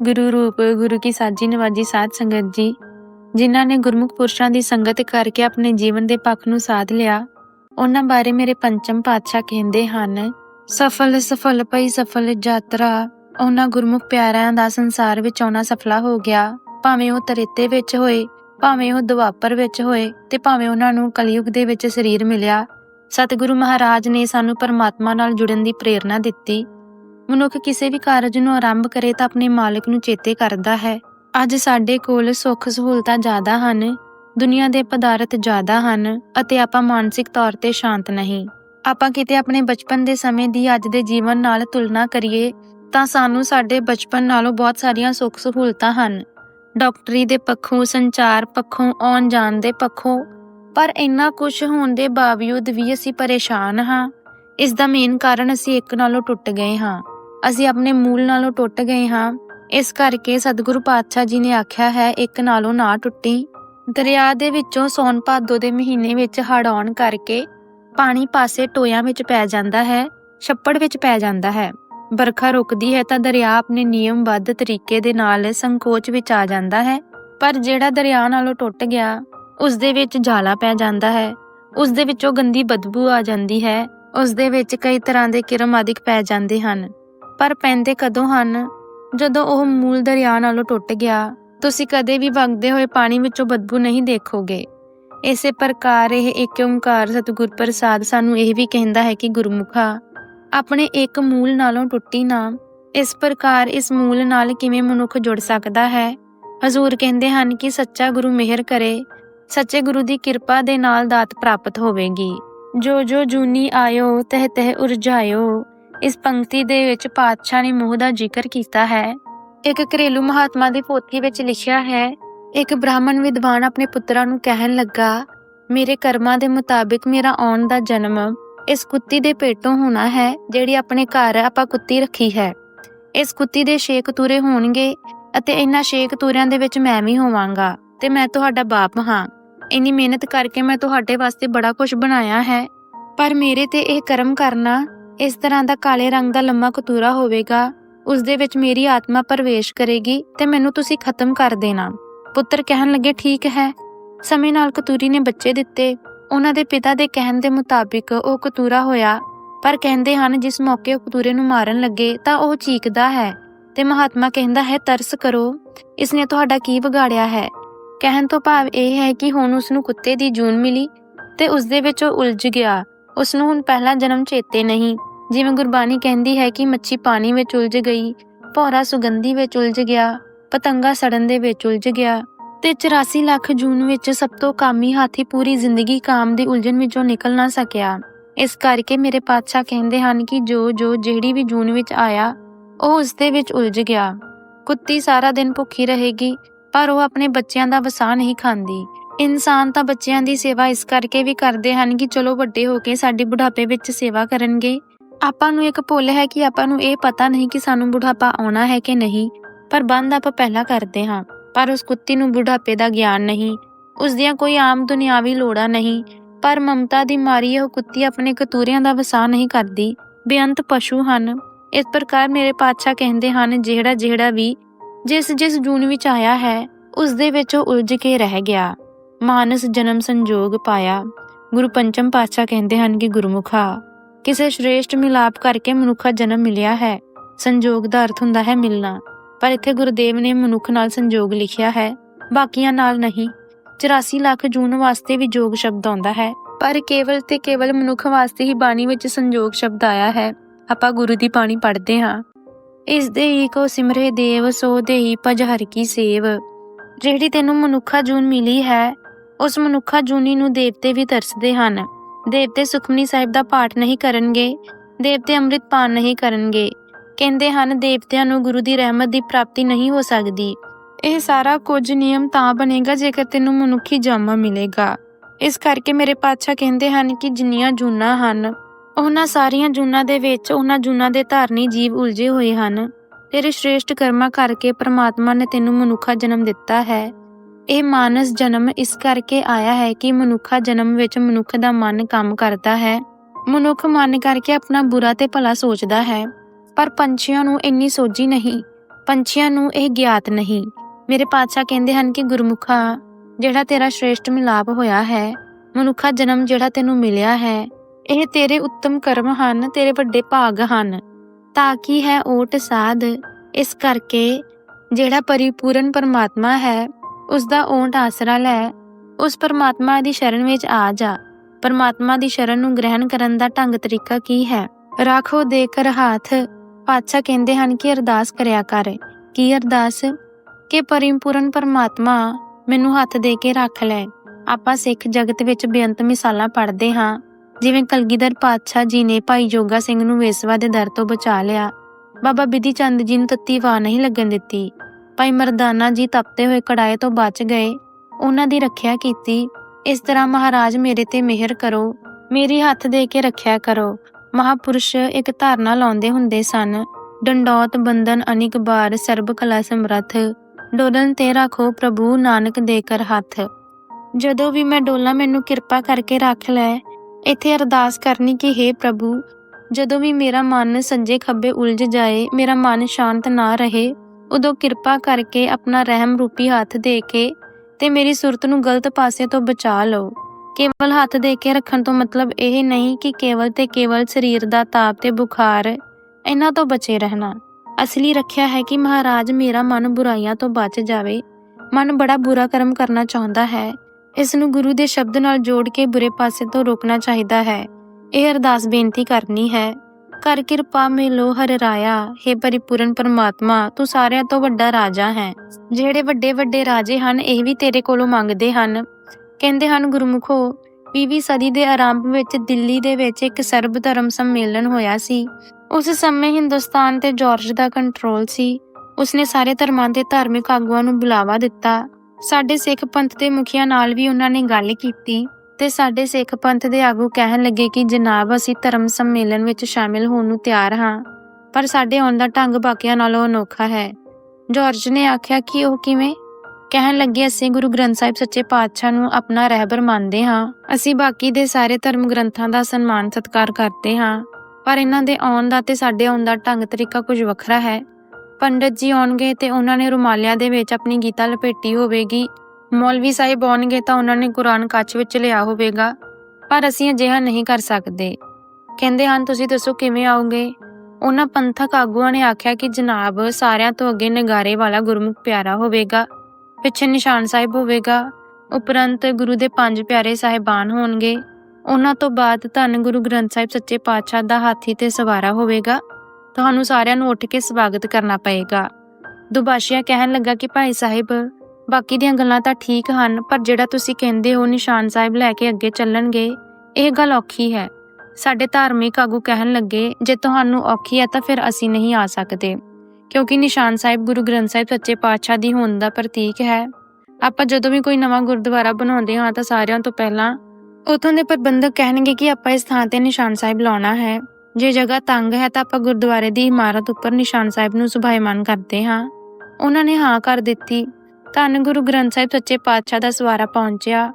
ਗੁਰੂ ਰੂਪ, ਗੁਰੂ ਕੀ ਸਾਜੀ, ਨਵਾਜੀ, ਸਾਧ ਸੰਗਤ ਜੀ, ਜਿਨ੍ਹਾਂ ਨੇ ਗੁਰਮੁਖ ਪੁਰਸ਼ਾਂ ਦੀ ਸੰਗਤ ਕਰਕੇ ਆਪਣੇ ਜੀਵਨ ਦੇ ਪੱਖ ਨੂੰ ਸਾਧ ਲਿਆ, ਉਹਨਾਂ ਬਾਰੇ ਮੇਰੇ ਪੰਚਮ ਪਾਤਸ਼ਾਹ ਕਹਿੰਦੇ ਹਨ, ਸਫਲ ਸਫਲ ਪਈ ਸਫਲ ਯਾਤਰਾ, ਉਹਨਾਂ ਗੁਰਮੁਖ ਪਿਆਰਿਆਂ ਦਾ ਸੰਸਾਰ ਵਿੱਚ ਆਉਣਾ ਸਫਲਾ ਹੋ ਗਿਆ। ਭਾਵੇਂ ਉਹ ਤ੍ਰੇਤੇ ਵਿੱਚ ਹੋਏ, ਭਾਵੇਂ ਉਹ ਦੁਆਪਰ ਵਿੱਚ ਹੋਏ ਤੇ ਭਾਵੇਂ ਉਹਨਾਂ ਨੂੰ ਕਲਯੁਗ ਦੇ ਵਿੱਚ ਸਰੀਰ ਮਿਲਿਆ, ਸਤਿਗੁਰੂ ਮਹਾਰਾਜ ਨੇ ਸਾਨੂੰ ਪਰਮਾਤਮਾ ਨਾਲ ਜੁੜਨ ਦੀ ਪ੍ਰੇਰਣਾ ਦਿੱਤੀ। ਮਨੁੱਖ ਕਿਸੇ ਵੀ ਕਾਰਜ ਨੂੰ ਆਰੰਭ ਕਰੇ ਤਾਂ ਆਪਣੇ ਮਾਲਕ ਨੂੰ ਚੇਤੇ ਕਰਦਾ ਹੈ। ਅੱਜ ਸਾਡੇ ਕੋਲ ਸੁੱਖ ਸਹੂਲਤਾਂ ਜ਼ਿਆਦਾ ਹਨ, ਦੁਨੀਆ ਦੇ ਪਦਾਰਥ ਜ਼ਿਆਦਾ ਹਨ ਅਤੇ ਆਪਾਂ ਮਾਨਸਿਕ ਤੌਰ ਤੇ ਸ਼ਾਂਤ ਨਹੀਂ। ਆਪਾਂ ਕਿਤੇ ਆਪਣੇ ਬਚਪਨ ਦੇ ਸਮੇਂ ਦੀ ਅੱਜ ਦੇ ਜੀਵਨ ਨਾਲ ਤੁਲਨਾ ਕਰੀਏ ਤਾਂ ਸਾਨੂੰ ਸਾਡੇ ਬਚਪਨ ਨਾਲੋਂ ਬਹੁਤ ਸਾਰੀਆਂ ਸੁੱਖ ਸਹੂਲਤਾਂ ਹਨ। ਡਾਕਟਰੀ ਦੇ ਪੱਖੋਂ, ਸੰਚਾਰ ਪੱਖੋਂ, ਆਉਣ ਜਾਣ ਦੇ ਪੱਖੋਂ, ਪਰ ਇੰਨਾ ਕੁਝ ਹੋਣ ਦੇ ਬਾਵਜੂਦ ਵੀ ਅਸੀਂ ਪਰੇਸ਼ਾਨ ਹਾਂ। ਇਸ ਦਾ ਮੇਨ ਕਾਰਨ ਅਸੀਂ ਇੱਕ ਨਾਲੋਂ ਟੁੱਟ ਗਏ ਹਾਂ। ਅਸੀਂ ਆਪਣੇ ਮੂਲ ਨਾਲੋਂ ਟੁੱਟ ਗਏ ਹਾਂ। ਇਸ ਕਰਕੇ ਸਤਿਗੁਰੂ ਪਾਤਸ਼ਾਹ ਜੀ ਨੇ ਆਖਿਆ ਹੈ, ਇੱਕ ਨਾਲੋਂ ਨਾ ਟੁੱਟੀ। ਦਰਿਆ ਦੇ ਵਿੱਚੋਂ ਸੌਣ ਭਾਦੋ ਦੇ ਮਹੀਨੇ ਵਿੱਚ ਹੜ ਆਉਣ ਕਰਕੇ ਪਾਣੀ ਪਾਸੇ ਟੋਇਆਂ ਵਿੱਚ ਪੈ ਜਾਂਦਾ ਹੈ, ਛੱਪੜ ਵਿੱਚ ਪੈ ਜਾਂਦਾ ਹੈ। ਬਰਖਾ ਰੁਕਦੀ ਹੈ ਤਾਂ ਦਰਿਆ ਆਪਣੇ ਨਿਯਮਬੱਧ ਤਰੀਕੇ ਦੇ ਨਾਲ ਸੰਕੋਚ ਵਿੱਚ ਆ ਜਾਂਦਾ ਹੈ, ਪਰ ਜਿਹੜਾ ਦਰਿਆ ਨਾਲੋਂ ਟੁੱਟ ਗਿਆ ਉਸ ਦੇ ਵਿੱਚ ਜਾਲਾ ਪੈ ਜਾਂਦਾ ਹੈ। ਉਸ ਦੇ ਵਿੱਚੋਂ ਗੰਦੀ ਬਦਬੂ ਆ ਜਾਂਦੀ ਹੈ ਉਸ ਦੇ ਵਿੱਚ ਕਈ ਤਰ੍ਹਾਂ ਦੇ ਕਿਰਮ ਆਦਿਕ ਪੈ ਜਾਂਦੇ ਹਨ। ਪਰ ਪੈਂਦੇ ਕਦੋਂ ਹਨ? ਜਦੋਂ ਉਹ ਮੂਲ ਦਰਿਆ ਨਾਲੋਂ ਟੁੱਟ ਗਿਆ, ਤੁਸੀਂ ਕਦੇ ਵੀ ਵਗਦੇ ਹੋਏ ਪਾਣੀ ਵਿੱਚੋਂ ਬਦਬੂ ਨਹੀਂ ਦੇਖੋਗੇ। ਇਸੇ ਪ੍ਰਕਾਰ ਇਹ ਇੱਕ ਓੰਕਾਰ ਸਤਿਗੁਰ ਪ੍ਰਸਾਦ ਸਾਨੂੰ ਇਹ ਵੀ ਕਹਿੰਦਾ ਹੈ ਕਿ ਗੁਰਮੁਖਾ, ਆਪਣੇ ਇੱਕ ਮੂਲ ਨਾਲੋਂ ਟੁੱਟੀ ਨਾ, ਇਸ ਪ੍ਰਕਾਰ ਇਸ ਮੂਲ ਨਾਲ ਕਿਵੇਂ ਮਨੁੱਖ ਜੁੜ ਸਕਦਾ ਹੈ? ਹਜ਼ੂਰ ਕਹਿੰਦੇ ਹਨ ਕਿ ਸੱਚਾ ਗੁਰੂ ਮਿਹਰ ਕਰੇ, ਸੱਚੇ ਗੁਰੂ ਦੀ ਕਿਰਪਾ ਦੇ ਨਾਲ ਦਾਤ ਪ੍ਰਾਪਤ ਹੋਵੇਗੀ। ਜੋ ਜੋ ਜੂਨੀ ਆਇਓ ਤਹਿ ਤਹਿ ਉਰਜਾਇਓ ਇਸ ਪੰਕਤੀ ਦੇ ਵਿੱਚ ਪਾਤਸ਼ਾਹ ਨੇ ਮੋਹ ਦਾ ਜ਼ਿਕਰ ਕੀਤਾ ਹੈ। ਇੱਕ ਘਰੇਲੂ ਮਹਾਤਮਾ ਦੀ ਪੋਥੀ ਵਿੱਚ ਲਿਖਿਆ ਹੈ, ਇੱਕ ਬ੍ਰਾਹਮਣ ਵਿਦਵਾਨ ਆਪਣੇ ਪੁੱਤਰਾਂ ਨੂੰ ਕਹਿਣ ਲੱਗਾ, ਮੇਰੇ ਕਰਮਾਂ ਦੇ ਮੁਤਾਬਿਕ ਮੇਰਾ ਆਉਣ ਦਾ ਜਨਮ ਇਸ ਕੁੱਤੀ ਦੇ ਪੇਟੋਂ ਹੋਣਾ ਹੈ, ਜਿਹੜੀ ਆਪਣੇ ਘਰ ਆਪਾਂ ਕੁੱਤੀ ਰੱਖੀ ਹੈ। ਇਸ ਕੁੱਤੀ ਦੇ ਛੇ ਕਤੂਰੇ ਹੋਣਗੇ ਅਤੇ ਇਹਨਾਂ ਛੇ ਕਤੂਰਿਆਂ ਦੇ ਵਿੱਚ ਮੈਂ ਵੀ ਹੋਵਾਂਗਾ ਤੇ ਮੈਂ ਤੁਹਾਡਾ ਬਾਪ ਹਾਂ। ਇੰਨੀ ਮਿਹਨਤ ਕਰਕੇ ਮੈਂ ਤੁਹਾਡੇ ਵਾਸਤੇ ਬੜਾ ਕੁਝ ਬਣਾਇਆ ਹੈ, ਪਰ ਮੇਰੇ ਤੇ ਇਹ ਕਰਮ ਕਰਨਾ ਇਸ ਤਰ੍ਹਾਂ ਦਾ ਕਾਲੇ ਰੰਗ ਦਾ ਲੰਮਾ ਕਤੂਰਾ ਹੋਵੇਗਾ ਉਸ ਦੇ ਵਿੱਚ ਮੇਰੀ ਆਤਮਾ ਪ੍ਰਵੇਸ਼ ਕਰੇਗੀ ਤੇ ਮੈਨੂੰ ਤੁਸੀਂ ਖਤਮ ਕਰ ਦੇਣਾ। ਪੁੱਤਰ ਕਹਿਣ ਲੱਗੇ, ਠੀਕ ਹੈ। ਸਮੇਂ ਨਾਲ ਕਤੂਰੀ ਨੇ ਬੱਚੇ ਦਿੱਤੇ। ਉਹਨਾਂ ਦੇ ਪਿਤਾ ਦੇ ਕਹਿਣ ਦੇ ਮੁਤਾਬਿਕ ਉਹ ਕਤੂਰਾ ਹੋਇਆ, ਪਰ ਕਹਿੰਦੇ ਹਨ, ਜਿਸ ਮੌਕੇ ਉਹ ਕਤੂਰੇ ਨੂੰ ਮਾਰਨ ਲੱਗੇ, ਤਾਂ ਉਹ ਚੀਕਦਾ ਹੈ ਤੇ ਮਹਾਤਮਾ ਕਹਿੰਦਾ ਹੈ, ਤਰਸ ਕਰੋ ਇਸਨੇ ਤੁਹਾਡਾ ਕੀ ਵਿਗਾੜਿਆ ਹੈ? ਕਹਿਣ ਤੋਂ ਭਾਵ ਇਹ ਹੈ ਕਿ ਹੁਣ ਉਸ ਨੂੰ ਕੁੱਤੇ ਦੀ ਜੂਨ ਮਿਲੀ ਤੇ ਉਸ ਦੇ ਵਿੱਚ ਉਹ ਉਲਝ ਗਿਆ। ਉਸ ਨੂੰ ਹੁਣ ਪਹਿਲਾ ਜਨਮ ਚੇਤੇ ਨਹੀਂ। ਜਿਵੇਂ ਗੁਰਬਾਣੀ ਕਹਿੰਦੀ ਹੈ ਕਿ ਮੱਛੀ ਪਾਣੀ ਵਿੱਚ ਉਲਝ ਗਈ, ਭੌਰਾ ਸੁਗੰਧੀ ਵਿੱਚ ਉਲਝ ਗਿਆ, ਪਤੰਗਾ ਸੜਨ ਦੇ ਵਿੱਚ ਉਲਝ ਗਿਆ ਤੇ 84 ਲੱਖ ਜੂਨ ਵਿੱਚ ਸਭ ਤੋਂ ਕਾਮੀ ਹਾਥੀ ਪੂਰੀ ਜ਼ਿੰਦਗੀ ਕਾਮ ਦੀ ਉਲਝਣ ਵਿੱਚੋਂ ਨਿਕਲ ਨਾ ਸਕਿਆ। ਇਸ ਕਰਕੇ ਮੇਰੇ ਪਾਤਸ਼ਾਹ ਕਹਿੰਦੇ ਹਨ ਕਿ ਜੋ ਜੋ ਜਿਹੜੀ ਵੀ ਜੂਨ ਵਿੱਚ ਆਇਆ, ਉਹ ਉਸ ਦੇ ਵਿੱਚ ਉਲਝ ਗਿਆ। ਕੁੱਤੀ ਸਾਰਾ ਦਿਨ ਭੁੱਖੀ ਰਹੇਗੀ, ਪਰ ਉਹ ਆਪਣੇ ਬੱਚਿਆਂ ਦਾ ਵਸਾ ਨਹੀਂ ਖਾਂਦੀ। ਇਨਸਾਨ ਤਾਂ ਬੱਚਿਆਂ ਦੀ ਸੇਵਾ ਇਸ ਕਰਕੇ ਵੀ ਕਰਦੇ ਹਨ ਕਿ ਚਲੋ ਵੱਡੇ ਹੋ ਕੇ ਸਾਡੀ ਬੁਢਾਪੇ ਵਿੱਚ ਸੇਵਾ ਕਰਨਗੇ। ਆਪਾਂ ਨੂੰ ਇੱਕ ਭੁੱਲ ਹੈ ਕਿ ਆਪਾਂ ਨੂੰ ਇਹ ਪਤਾ ਨਹੀਂ ਕਿ ਸਾਨੂੰ ਬੁਢਾਪਾ ਆਉਣਾ ਹੈ ਕਿ ਨਹੀਂ, ਪਰ ਬੰਦ ਆਪਾਂ ਪਹਿਲਾਂ ਕਰਦੇ ਹਾਂ, ਪਰ ਉਸ ਕੁੱਤੀ ਨੂੰ ਬੁਢਾਪੇ ਦਾ ਗਿਆਨ ਨਹੀਂ, ਉਸ ਦੀਆਂ ਕੋਈ ਆਮ ਦੁਨਿਆਵੀ ਲੋੜਾਂ ਨਹੀਂ, ਪਰ ਮਮਤਾ ਦੀ ਮਾਰੀ ਉਹ ਕੁੱਤੀ ਆਪਣੇ ਕਤੂਰਿਆਂ ਦਾ ਵਸਾ ਨਹੀਂ ਕਰਦੀ, ਬੇਅੰਤ ਪਸ਼ੂ ਹਨ। ਇਸ ਪ੍ਰਕਾਰ ਮੇਰੇ ਪਾਤਸ਼ਾਹ ਕਹਿੰਦੇ ਹਨ, ਜਿਹੜਾ ਜਿਹੜਾ ਵੀ ਜਿਸ ਜਿਸ ਜੂਨ ਵਿੱਚ ਆਇਆ ਹੈ, ਉਸ ਦੇ ਵਿੱਚ ਉਹ ਉਲਝ ਕੇ ਰਹਿ ਗਿਆ। ਮਾਨਸ ਜਨਮ ਸੰਜੋਗ ਪਾਇਆ। ਗੁਰੂ ਪੰਚਮ ਪਾਤਸ਼ਾਹ ਕਹਿੰਦੇ ਹਨ ਕਿ ਗੁਰਮੁਖਾ ਕਿਸੇ ਸ਼੍ਰੇਸ਼ਟ ਮਿਲਾਪ ਕਰਕੇ ਮਨੁੱਖਾ ਜਨਮ ਮਿਲਿਆ ਹੈ। ਸੰਜੋਗ ਦਾ ਅਰਥ ਹੁੰਦਾ ਹੈ ਮਿਲਣਾ। ਪਰ ਇੱਥੇ ਗੁਰਦੇਵ ਨੇ ਮਨੁੱਖ ਨਾਲ ਸੰਜੋਗ ਲਿਖਿਆ ਹੈ। ਬਾਕੀਆਂ ਨਾਲ ਨਹੀਂ। 84 ਲੱਖ ਜੂਨ ਵਾਸਤੇ ਵੀ ਜੋਗ ਸ਼ਬਦ ਆਉਂਦਾ ਹੈ। ਪਰ ਕੇਵਲ ਤੇ ਕੇਵਲ ਮਨੁੱਖ ਵਾਸਤੇ ਹੀ ਬਾਣੀ ਵਿੱਚ ਸੰਜੋਗ ਸ਼ਬਦ ਆਇਆ ਹੈ। ਆਪਾਂ ਗੁਰੂ ਦੀ ਬਾਣੀ ਪੜ੍ਹਦੇ ਹਾਂ। ਇਸ ਦੇ ਹੀ ਕੋ ਸਿਮਰੇ ਦੇਵ, ਸੋ ਦੇਹੀ ਭਜ ਹਰ ਕੀ ਸੇਵ। ਜਿਹੜੀ ਤੈਨੂੰ ਮਨੁੱਖਾ ਜੂਨ ਮਿਲੀ ਹੈ, ਉਸ ਮਨੁੱਖਾ ਜੂਨੀ ਨੂੰ ਦੇਵਤੇ ਵੀ ਤਰਸਦੇ ਹਨ। ਦੇਵਤੇ ਸੁਖਮਨੀ ਸਾਹਿਬ ਦਾ ਪਾਠ ਨਹੀਂ ਕਰਨਗੇ ਦੇਵਤੇ ਅੰਮ੍ਰਿਤ ਪਾਨ ਨਹੀਂ ਕਰਨਗੇ। ਕਹਿੰਦੇ ਹਨ ਦੇਵਤਿਆਂ ਨੂੰ ਗੁਰੂ ਦੀ ਰਹਿਮਤ ਦੀ ਪ੍ਰਾਪਤੀ ਨਹੀਂ ਹੋ ਸਕਦੀ। ਇਹ ਸਾਰਾ ਕੁਝ ਨਿਯਮ ਤਾਂ ਬਣੇਗਾ ਜੇਕਰ ਤੈਨੂੰ ਮਨੁੱਖੀ ਜਾਮਾ ਮਿਲੇਗਾ। ਇਸ ਕਰਕੇ ਮੇਰੇ ਪਾਤਸ਼ਾਹ ਕਹਿੰਦੇ ਹਨ ਕਿ ਜਿੰਨੀਆਂ ਜੂਨਾਂ ਹਨ, ਉਹਨਾਂ ਸਾਰੀਆਂ ਜੂਨਾਂ ਦੇ ਵਿੱਚ ਉਹਨਾਂ ਜੂਨਾਂ ਦੇ ਧਾਰਨੀ ਜੀਵ ਉਲਝੇ ਹੋਏ ਹਨ। ਤੇਰੇ ਸ਼੍ਰੇਸ਼ਟ ਕਰਮਾਂ ਕਰਕੇ ਪ੍ਰਮਾਤਮਾ ਨੇ ਤੈਨੂੰ ਮਨੁੱਖਾ ਜਨਮ ਦਿੱਤਾ ਹੈ। ਇਹ ਮਾਨਸ ਜਨਮ ਇਸ ਕਰਕੇ ਆਇਆ ਹੈ ਕਿ ਮਨੁੱਖਾ ਜਨਮ ਵਿੱਚ ਮਨੁੱਖ ਦਾ ਮਨ ਕੰਮ ਕਰਦਾ ਹੈ। ਮਨੁੱਖ ਮਨ ਕਰਕੇ ਆਪਣਾ ਬੁਰਾ ਤੇ ਭਲਾ ਸੋਚਦਾ ਹੈ। ਪਰ ਪੰਛੀਆਂ ਨੂੰ ਇੰਨੀ ਸੋਝੀ ਨਹੀਂ। ਪੰਛੀਆਂ ਨੂੰ ਇਹ ਗਿਆਤ ਨਹੀਂ। ਮੇਰੇ ਪਾਤਸ਼ਾਹ ਕਹਿੰਦੇ ਹਨ ਕਿ ਗੁਰਮੁਖਾ, ਜਿਹੜਾ ਤੇਰਾ ਸ਼੍ਰੇਸ਼ਟ ਮਿਲਾਪ ਹੋਇਆ ਹੈ, ਮਨੁੱਖਾ ਜਨਮ ਜਿਹੜਾ ਤੈਨੂੰ ਮਿਲਿਆ ਹੈ, ਇਹ ਤੇਰੇ ਉੱਤਮ ਕਰਮ ਹਨ, ਤੇਰੇ ਵੱਡੇ ਭਾਗ ਹਨ। ਤਾਂ ਕੀ ਹੈ ਓਟ ਸਾਧ? ਇਸ ਕਰਕੇ ਜਿਹੜਾ ਪਰਿਪੂਰਨ ਪਰਮਾਤਮਾ ਹੈ ਉਸ ਦਾ ਓਟ ਆਸਰਾ ਲੈ, ਉਸ ਪਰਮਾਤਮਾ ਦੀ ਸ਼ਰਨ ਵਿੱਚ ਆ ਜਾ। ਪਰਮਾਤਮਾ ਦੀ ਸ਼ਰਨ ਨੂੰ ਗ੍ਰਹਿਣ ਕਰਨ ਦਾ ਢੰਗ ਤਰੀਕਾ ਕੀ ਹੈ? ਰਾਖੋ ਦੇ ਕਰ ਹੱਥ ਪਾਤਸ਼ਾਹ ਕਹਿੰਦੇ ਹਨ ਕਿ ਅਰਦਾਸ ਕਰਿਆ ਕਰ। ਕੀ ਅਰਦਾਸ? ਕਿ ਪਰਿਪੂਰਨ ਪਰਮਾਤਮਾ, ਮੈਨੂੰ ਹੱਥ ਦੇ ਕੇ ਰੱਖ ਲੈ। ਆਪਾਂ ਸਿੱਖ ਜਗਤ ਵਿੱਚ ਬੇਅੰਤ ਮਿਸਾਲਾਂ ਪੜ੍ਹਦੇ ਹਾਂ। ਜਿਵੇਂ ਕਲਗੀਧਰ ਪਾਤਸ਼ਾਹ ਜੀ ਨੇ ਭਾਈ ਜੋਗਾ ਸਿੰਘ ਨੂੰ ਵੇਸਵਾ ਦੇ ਦਰ ਤੋਂ ਬਚਾ ਲਿਆ। ਬਾਬਾ ਬਿਧੀ ਚੰਦ ਜੀ ਨੂੰ ਤੱਤੀ ਵਾਹ ਨਹੀਂ ਲੱਗਣ ਦਿੱਤੀ। ਭਾਈ ਮਰਦਾਨਾ ਜੀ ਤਪਤੇ ਹੋਏ ਕੜਾਏ ਤੋਂ ਬਚ ਗਏ। ਉਹਨਾਂ ਦੀ ਰੱਖਿਆ ਕੀਤੀ। ਇਸ ਤਰ੍ਹਾਂ ਮਹਾਰਾਜ ਮੇਰੇ ਤੇ ਮਿਹਰ ਕਰੋ। ਮੇਰੀ ਹੱਥ ਦੇ ਕੇ ਰੱਖਿਆ ਕਰੋ। ਮਹਾਪੁਰਸ਼ ਇੱਕ ਧਾਰਨਾ ਲਾਉਂਦੇ ਹੁੰਦੇ ਸਨ। ਡੰਡੌਤ ਬੰਦਨ ਅਨਿਕ ਬਾਰ ਸਰਬ ਕਲਾ ਸਮਰੱਥ। ਡੋਲਨ ਤੇ ਰੱਖੋ ਪ੍ਰਭੂ ਨਾਨਕ ਦੇ ਕਰ ਹੱਥ। ਜਦੋਂ ਵੀ ਮੈਂ ਡੋਲਾਂ ਮੈਨੂੰ ਕਿਰਪਾ ਕਰਕੇ ਰੱਖ ਲੈ, ਇੱਥੇ ਅਰਦਾਸ ਕਰਨੀ ਕਿ हे ਪ੍ਰਭੂ, ਜਦੋਂ ਵੀ ਮੇਰਾ ਮਨ ਸੰਜੇ ਖੱਬੇ ਉਲਝ ਜਾਏ, ਮੇਰਾ ਮਨ ਸ਼ਾਂਤ ਨਾ ਰਹੇ ਉਦੋਂ ਕਿਰਪਾ ਕਰਕੇ ਆਪਣਾ ਰਹਿਮ ਰੂਪੀ ਹੱਥ ਦੇ ਕੇ ਤੇ ਮੇਰੀ ਸੁਰਤ ਨੂੰ ਗਲਤ ਪਾਸੇ ਤੋਂ ਬਚਾ ਲਓ। ਕੇਵਲ ਹੱਥ ਦੇ ਕੇ ਰੱਖਣ ਤੋਂ ਮਤਲਬ ਇਹ ਨਹੀਂ ਕਿ ਕੇਵਲ ਤੇ ਕੇਵਲ ਸਰੀਰ ਦਾ ਤਾਪ ਤੇ ਬੁਖਾਰ ਇਹਨਾਂ ਤੋਂ ਬਚੇ ਰਹਿਣਾ। ਅਸਲੀ ਰੱਖਿਆ ਹੈ ਕਿ ਮਹਾਰਾਜ ਮੇਰਾ ਮਨ ਬੁਰਾਈਆਂ ਤੋਂ ਬਚ ਜਾਵੇ। ਮਨ ਬੜਾ ਬੁਰਾ ਕਰਮ ਕਰਨਾ ਚਾਹੁੰਦਾ ਹੈ। ਇਸ ਨੂੰ ਗੁਰੂ ਦੇ ਸ਼ਬਦ ਨਾਲ ਜੋੜ ਕੇ ਬੁਰੇ ਪਾਸੇ ਤੋਂ ਰੋਕਣਾ ਚਾਹੀਦਾ ਹੈ। ਇਹ ਅਰਦਾਸ ਬੇਨਤੀ ਕਰਨੀ ਹੈ। ਕਰ ਕਿਰਪਾ ਮੇਲੋ ਹਰ ਰਾਇਆ। हे ਪਰਿਪੂਰਨ ਪਰਮਾਤਮਾ, ਤੂੰ ਸਾਰਿਆਂ ਤੋਂ ਵੱਡਾ ਰਾਜਾ ਹੈ। ਜਿਹੜੇ ਵੱਡੇ ਵੱਡੇ ਰਾਜੇ ਹਨ, ਇਹ ਵੀ ਤੇਰੇ ਕੋਲੋਂ ਮੰਗਦੇ ਹਨ। ਕਹਿੰਦੇ ਹਨ, ਗੁਰਮੁਖੋ 20ਵੀਂ ਸਦੀ ਦੇ ਆਰੰਭ ਵਿੱਚ ਦਿੱਲੀ ਦੇ ਵਿੱਚ ਇੱਕ ਸਰਬ ਧਰਮ ਸੰਮੇਲਨ ਹੋਇਆ ਸੀ। ਉਸ ਸਮੇਂ ਹਿੰਦੁਸਤਾਨ ਤੇ ਜਾਰਜ ਦਾ ਕੰਟਰੋਲ ਸੀ। ਉਸਨੇ ਸਾਰੇ ਧਰਮਾਂ ਦੇ ਧਾਰਮਿਕ ਆਗੂਆਂ ਨੂੰ ਬੁਲਾਵਾ ਦਿੱਤਾ। ਸਾਡੇ ਸਿੱਖ ਪੰਥ ਦੇ ਮੁਖੀਆਂ ਨਾਲ ਵੀ ਉਹਨਾਂ ਨੇ ਗੱਲ ਕੀਤੀ। ਤੇ ਸਾਡੇ ਸਿੱਖ ਪੰਥ ਦੇ ਆਗੂ ਕਹਿਣ ਲੱਗੇ ਕਿ ਜਨਾਬ, ਅਸੀਂ ਧਰਮ ਸੰਮੇਲਨ ਵਿੱਚ ਸ਼ਾਮਿਲ ਹੋਣ ਨੂੰ ਤਿਆਰ ਹਾਂ, ਪਰ ਸਾਡੇ ਆਉਣ ਦਾ ਢੰਗ ਬਾਕੀਆਂ ਨਾਲੋਂ ਅਨੋਖਾ ਹੈ। ਜਾਰਜ ਨੇ ਆਖਿਆ ਕਿ ਉਹ ਕਿਵੇਂ? ਕਹਿਣ ਲੱਗੇ, ਅਸੀਂ ਗੁਰੂ ਗ੍ਰੰਥ ਸਾਹਿਬ ਸੱਚੇ ਪਾਤਸ਼ਾਹ ਨੂੰ ਆਪਣਾ ਰਹਿਬਰ ਮੰਨਦੇ ਹਾਂ। ਅਸੀਂ ਬਾਕੀ ਦੇ ਸਾਰੇ ਧਰਮ ਗ੍ਰੰਥਾਂ ਦਾ ਸਨਮਾਨ ਸਤਿਕਾਰ ਕਰਦੇ ਹਾਂ, ਪਰ ਇਹਨਾਂ ਦੇ ਆਉਣ ਦਾ ਤੇ ਸਾਡੇ ਆਉਣ ਦਾ ਢੰਗ ਤਰੀਕਾ ਕੁਝ ਵੱਖਰਾ ਹੈ। ਪੰਡਤ ਜੀ ਆਉਣਗੇ ਤੇ ਉਹਨਾਂ ਨੇ ਰੁਮਾਲਿਆਂ ਦੇ ਵਿੱਚ ਆਪਣੀ ਗੀਤਾ ਲਪੇਟੀ ਹੋਵੇਗੀ। ਮੌਲਵੀ ਸਾਹਿਬ ਆਉਣਗੇ ਤਾਂ ਉਹਨਾਂ ਨੇ ਕੁਰਾਨ ਕੱਚ ਵਿੱਚ ਲਿਆ ਹੋਵੇਗਾ, ਪਰ ਅਸੀਂ ਅਜਿਹਾ ਨਹੀਂ ਕਰ ਸਕਦੇ। ਕਹਿੰਦੇ ਹਨ, ਤੁਸੀਂ ਦੱਸੋ ਕਿਵੇਂ ਆਓਗੇ? ਉਹਨਾਂ ਪੰਥਕ ਆਗੂਆਂ ਨੇ ਆਖਿਆ ਕਿ ਜਨਾਬ, ਸਾਰਿਆਂ ਤੋਂ ਅੱਗੇ ਨਗਾਰੇ ਵਾਲਾ ਗੁਰਮੁਖ ਪਿਆਰਾ ਹੋਵੇਗਾ, ਪਿੱਛੇ ਨਿਸ਼ਾਨ ਸਾਹਿਬ ਹੋਵੇਗਾ, ਉਪਰੰਤ ਗੁਰੂ ਦੇ ਪੰਜ ਪਿਆਰੇ ਸਾਹਿਬਾਨ ਹੋਣਗੇ। ਉਹਨਾਂ ਤੋਂ ਬਾਅਦ ਧੰਨ ਗੁਰੂ ਗ੍ਰੰਥ ਸਾਹਿਬ ਸੱਚੇ ਪਾਤਸ਼ਾਹ ਦਾ ਹਾਥੀ ਤੇ ਸਵਾਰਾ ਹੋਵੇਗਾ। ਤੁਹਾਨੂੰ ਸਾਰਿਆਂ ਨੂੰ ਉੱਠ ਕੇ ਸਵਾਗਤ ਕਰਨਾ ਪਏਗਾ। ਦੁਬਾਸ਼ੀਆ ਕਹਿਣ ਲੱਗਾ ਕਿ ਭਾਈ ਸਾਹਿਬ ਬਾਕੀ ਦੀਆਂ ਗੱਲਾਂ ਤਾਂ ਠੀਕ ਹਨ, ਪਰ ਜਿਹੜਾ ਤੁਸੀਂ ਕਹਿੰਦੇ ਹੋ ਨਿਸ਼ਾਨ ਸਾਹਿਬ ਲੈ ਕੇ ਅੱਗੇ ਚੱਲਣਗੇ, ਇਹ ਗੱਲ ਔਖੀ ਹੈ। ਸਾਡੇ ਧਾਰਮਿਕ ਆਗੂ ਕਹਿਣ ਲੱਗੇ, ਜੇ ਤੁਹਾਨੂੰ ਔਖੀ ਹੈ ਤਾਂ ਫਿਰ ਅਸੀਂ ਨਹੀਂ ਆ ਸਕਦੇ। ਕਿਉਂਕਿ ਨਿਸ਼ਾਨ ਸਾਹਿਬ ਗੁਰੂ ਗ੍ਰੰਥ ਸਾਹਿਬ ਸੱਚੇ ਪਾਤਸ਼ਾਹ ਦੀ ਹੋਣ ਦਾ ਪ੍ਰਤੀਕ ਹੈ। ਆਪਾਂ ਜਦੋਂ ਵੀ ਕੋਈ ਨਵਾਂ ਗੁਰਦੁਆਰਾ ਬਣਾਉਂਦੇ ਹਾਂ ਤਾਂ ਸਾਰਿਆਂ ਤੋਂ ਪਹਿਲਾਂ ਉਥੋਂ ਦੇ ਪ੍ਰਬੰਧਕ ਕਹਿਣਗੇ ਕਿ ਆਪਾਂ ਇਸ ਥਾਂ ਤੇ ਨਿਸ਼ਾਨ ਸਾਹਿਬ ਲਾਉਣਾ ਹੈ। ਜੇ ਜਗ੍ਹਾ ਤੰਗ ਹੈ ਤਾਂ ਆਪਾਂ ਗੁਰਦੁਆਰੇ ਦੀ ਇਮਾਰਤ ਉੱਪਰ ਨਿਸ਼ਾਨ ਸਾਹਿਬ ਨੂੰ ਸੁਭਾਇਮਾਨ ਕਰਦੇ ਹਾਂ। ਉਹਨਾਂ ਨੇ ਹਾਂ ਕਰ ਦਿੱਤੀ। ਧੰਨ ਗੁਰੂ ਗ੍ਰੰਥ ਸਾਹਿਬ ਸੱਚੇ ਪਾਤਸ਼ਾਹ ਦਾ ਸਵਾਰਾ ਪਹੁੰਚਿਆ।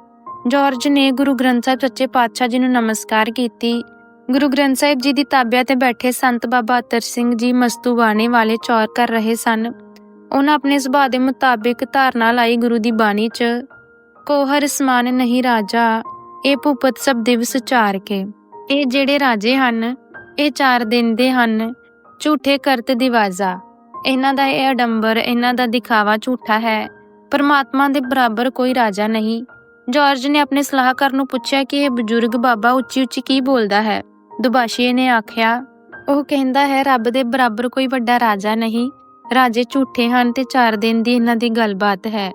ਜਾਰਜ ਨੇ ਗੁਰੂ ਗ੍ਰੰਥ ਸਾਹਿਬ ਸੱਚੇ ਪਾਤਸ਼ਾਹ ਜੀ ਨੂੰ ਨਮਸਕਾਰ ਕੀਤੀ। ਗੁਰੂ ਗ੍ਰੰਥ ਸਾਹਿਬ ਜੀ ਦੀ ਤਾਬਿਆ ਤੇ ਬੈਠੇ ਸੰਤ ਬਾਬਾ ਅਤਰ ਸਿੰਘ ਜੀ ਮਸਤੂਬਾਣੇ ਵਾਲੇ ਚੌਰ ਕਰ ਰਹੇ ਸਨ। ਉਹਨਾਂ ਆਪਣੇ ਸੁਭਾਅ ਦੇ ਮੁਤਾਬਿਕ ਧਾਰਨਾ ਲਾਈ ਗੁਰੂ ਦੀ ਬਾਣੀ 'ਚ ਕੋਹਰ ਸਮਾਨ ਨਹੀਂ ਰਾਜਾ, ਇਹ ਭੂਪਤ ਸਭ ਦਿਵਸ ਚਾਰ ਕੇ। ਇਹ ਜਿਹੜੇ ਰਾਜੇ ਹਨ, ਇਹ ਚਾਰ ਦਿਨ ਦੇ ਹਨ, ਝੂਠੇ ਕਰਤ ਦਿਵਾਜ਼ਾ। ਇਹਨਾਂ ਦਾ ਇਹ ਅਡੰਬਰ, ਇਹਨਾਂ ਦਾ ਦਿਖਾਵਾ ਝੂਠਾ ਹੈ। ਪਰਮਾਤਮਾ ਦੇ ਬਰਾਬਰ ਕੋਈ ਰਾਜਾ ਨਹੀਂ। ਜਾਰਜ ਨੇ ਆਪਣੇ ਸਲਾਹਕਾਰ ਨੂੰ ਪੁੱਛਿਆ ਕਿ ਇਹ ਬਜ਼ੁਰਗ ਬਾਬਾ ਉੱਚੀ ਉੱਚੀ ਕੀ ਬੋਲਦਾ ਹੈ। ਦੁਬਾਸ਼ੀਏ ਨੇ ਆਖਿਆ, ਉਹ ਕਹਿੰਦਾ ਹੈ, ਰੱਬ ਦੇ ਬਰਾਬਰ ਕੋਈ ਵੱਡਾ ਰਾਜਾ ਨਹੀਂ। ਰਾਜੇ ਝੂਠੇ ਹਨ ਤੇ ਚਾਰ ਦਿਨ ਦੀ ਇਹਨਾਂ ਦੀ ਗੱਲਬਾਤ ਹੈ।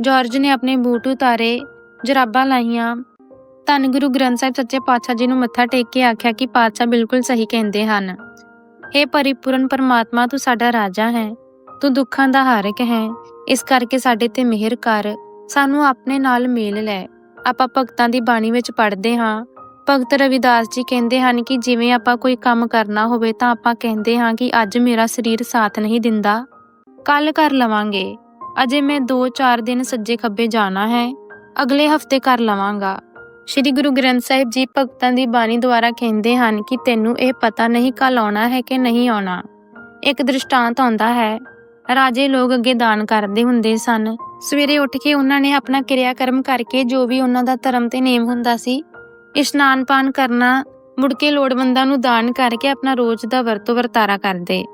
ਜਾਰਜ ਨੇ ਆਪਣੇ ਬੂਟ ਉਤਾਰੇ, ਜਰਾਬਾਂ ਲਾਈਆਂ। ਧੰਨ ਗੁਰੂ ਗ੍ਰੰਥ ਸਾਹਿਬ ਸੱਚੇ ਪਾਤਸ਼ਾਹ ਜੀ ਨੂੰ ਮੱਥਾ ਟੇਕ ਕੇ ਆਖਿਆ ਕਿ ਪਾਤਸ਼ਾਹ ਬਿਲਕੁਲ ਸਹੀ ਕਹਿੰਦੇ ਹਨ। हे ਪਰਿਪੂਰਨ ਪਰਮਾਤਮਾ, ਤੂੰ ਸਾਡਾ ਰਾਜਾ ਹੈ। ਤੂੰ ਦੁੱਖਾਂ ਦਾ ਹਾਰਕ ਹੈ। ਇਸ ਕਰਕੇ ਸਾਡੇ ਤੇ ਮਿਹਰ ਕਰ, ਸਾਨੂੰ ਆਪਣੇ ਨਾਲ ਮੇਲ ਲੈ। ਆਪਾਂ ਭਗਤਾਂ ਦੀ ਬਾਣੀ ਵਿੱਚ ਪੜ੍ਹਦੇ ਹਾਂ। ਭਗਤ ਰਵਿਦਾਸ ਜੀ ਕਹਿੰਦੇ ਹਨ ਕਿ ਜਿਵੇਂ ਆਪਾਂ ਕੋਈ ਕੰਮ ਕਰਨਾ ਹੋਵੇ ਤਾਂ ਆਪਾਂ ਕਹਿੰਦੇ ਹਾਂ ਕਿ ਅੱਜ ਮੇਰਾ ਸਰੀਰ ਸਾਥ ਨਹੀਂ ਦਿੰਦਾ। ਕੱਲ ਕਰ ਲਵਾਂਗੇ। ਅਜੇ ਮੈਂ 2-4 ਦਿਨ ਸੱਜੇ ਖੱਬੇ ਜਾਣਾ ਹੈ। ਅਗਲੇ ਹਫ਼ਤੇ ਕਰ ਲਵਾਂਗਾ। ਸ਼੍ਰੀ ਗੁਰੂ ਗ੍ਰੰਥ ਸਾਹਿਬ ਜੀ ਭਗਤਾਂ ਦੀ ਬਾਣੀ ਦੁਆਰਾ ਕਹਿੰਦੇ ਹਨ ਕਿ ਤੈਨੂੰ ਇਹ ਪਤਾ ਨਹੀਂ ਕੱਲ ਆਉਣਾ ਹੈ ਕਿ ਨਹੀਂ ਆਉਣਾ। ਇੱਕ ਦ੍ਰਿਸ਼ਟਾਂਤ ਆਉਂਦਾ ਹੈ। ਰਾਜੇ ਲੋਕ ਅੱਗੇ ਦਾਨ ਕਰਦੇ ਹੁੰਦੇ ਸਨ। ਸਵੇਰੇ ਉੱਠ ਕੇ ਉਹਨਾਂ ਨੇ ਆਪਣਾ ਕਿਰਿਆ ਕਰਮ ਕਰਕੇ ਜੋ ਵੀ ਉਹਨਾਂ ਦਾ ਧਰਮ ਤੇ ਨੇਮ ਹੁੰਦਾ ਸੀ, ਇਸ਼ਨਾਨ ਪਾਨ ਕਰਨਾ, ਮੁੜ ਕੇ ਲੋੜਵੰਦਾਂ ਨੂੰ ਦਾਨ ਕਰਕੇ ਆਪਣਾ ਰੋਜ਼ ਦਾ ਵਰਤੋਂ ਵਰਤਾਰਾ ਕਰਦੇ।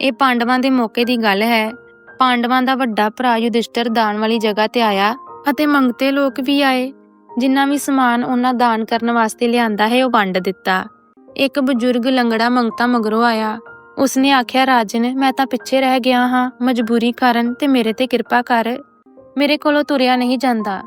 ਇਹ ਪਾਂਡਵਾਂ ਦੇ ਮੌਕੇ ਦੀ ਗੱਲ ਹੈ। ਪਾਂਡਵਾਂ ਦਾ ਵੱਡਾ ਭਰਾ ਯੁਧਿਸ਼ਟਰ ਦਾਨ ਵਾਲੀ ਜਗ੍ਹਾ ਤੇ ਆਇਆ ਅਤੇ ਮੰਗਤੇ ਲੋਕ ਵੀ ਆਏ। ਜਿੰਨਾ ਵੀ ਸਮਾਨ ਉਹਨਾਂ ਦਾਨ ਕਰਨ ਵਾਸਤੇ ਲਿਆਂਦਾ ਹੈ, ਉਹ ਵੰਡ ਦਿੱਤਾ। ਇੱਕ ਬਜ਼ੁਰਗ ਲੰਗੜਾ ਮੰਗਤਾ ਮਗਰੋਂ ਆਇਆ। ਉਸਨੇ ਆਖਿਆ, ਰਾਜਨ, ਮੈਂ ਤਾਂ ਪਿੱਛੇ ਰਹਿ ਗਿਆ ਹਾਂ। ਮਜਬੂਰੀ ਕਾਰਨ ਤੇ ਮੇਰੇ ਤੇ ਕਿਰਪਾ ਕਰ। ਮੇਰੇ ਕੋਲੋਂ ਤੁਰਿਆ ਨਹੀਂ ਜਾਂਦਾ।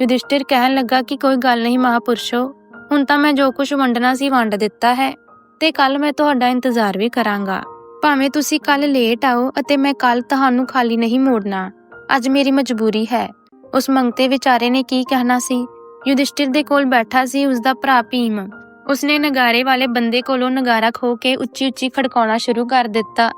ਯੁਧਿਸ਼ਟਿਰ ਕਹਿਣ ਲੱਗਾ ਕਿ ਕੋਈ ਗੱਲ ਨਹੀਂ ਮਹਾਪੁਰਸ਼ੋ। ਹੁਣ ਤਾਂ ਮੈਂ ਜੋ ਕੁਝ ਵੰਡਣਾ ਸੀ ਵੰਡ ਦਿੱਤਾ ਹੈ ਤੇ ਕੱਲ ਮੈਂ ਤੁਹਾਡਾ ਇੰਤਜ਼ਾਰ ਵੀ ਕਰਾਂਗਾ। ਭਾਵੇਂ ਤੁਸੀਂ ਕੱਲ ਲੇਟ ਆਓ ਅਤੇ ਮੈਂ ਕੱਲ ਤੁਹਾਨੂੰ ਖਾਲੀ ਨਹੀਂ ਮੋੜਨਾ। ਅੱਜ ਮੇਰੀ ਮਜਬੂਰੀ ਹੈ। ਉਸ ਮੰਗਤੇ ਵਿਚਾਰੇ ਨੇ ਕੀ ਕਹਿਣਾ ਸੀ? ਯੁਧਿਸ਼ਟਿਰ ਦੇ ਕੋਲ ਬੈਠਾ ਸੀ ਉਸ ਦਾ ਭਰਾ ਭੀਮ। ਉਸਨੇ ਨਗਾਰੇ ਵਾਲੇ ਬੰਦੇ ਕੋਲੋਂ ਨਗਾਰਾ ਖੋ ਕੇ ਉੱਚੀ ਉੱਚੀ ਖੜਕਾਉਣਾ ਸ਼ੁਰੂ ਕਰ ਦਿੱਤਾ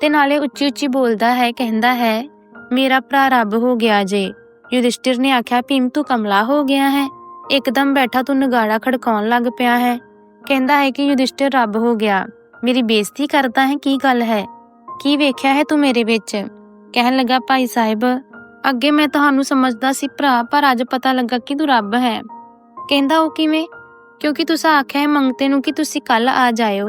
ਤੇ ਨਾਲੇ ਉੱਚੀ ਉੱਚੀ ਬੋਲਦਾ ਹੈ, ਕਹਿੰਦਾ ਹੈ, ਮੇਰਾ ਭਰਾ ਰੱਬ ਹੋ ਗਿਆ ਜੇ। ਯੁਧਿਸ਼ਟਿਰ ਨੇ ਆਖਿਆ, ਭੀਮ, ਤੂੰ ਕਮਲਾ ਹੋ ਗਿਆ ਹੈ। ਇੱਕਦਮ ਬੈਠਾ ਤੂੰ ਨਗਾੜਾ ਖੜਕਾਉਣ ਲੱਗ ਪਿਆ ਹੈ। ਕਹਿੰਦਾ ਹੈ ਕਿ ਯੁਧਿਸ਼ਟਿਰ ਰੱਬ ਹੋ ਗਿਆ। ਮੇਰੀ ਬੇਇੱਜ਼ਤੀ ਕਰਦਾ ਹੈ, ਕੀ ਗੱਲ ਹੈ? ਕੀ ਵੇਖਿਆ ਹੈ ਤੂੰ ਮੇਰੇ ਵਿੱਚ? ਕਹਿਣ ਲੱਗਾ, ਭਾਈ ਸਾਹਿਬ, ਅੱਗੇ ਮੈਂ ਤੁਹਾਨੂੰ ਸਮਝਦਾ ਸੀ ਭਰਾ, ਪਰ ਅੱਜ ਪਤਾ ਲੱਗਾ ਕਿ ਤੂੰ ਰੱਬ ਹੈ। ਕਹਿੰਦਾ, ਉਹ ਕਿਵੇਂ? ਕਿਉਂਕਿ ਤੁਸੀਂ ਆਖਿਆ ਹੈ, ਮੰਗਤੇ ਨੂੰ ਕਿ ਤੁਸੀਂ ਕੱਲ ਆ ਜਾਇਓ।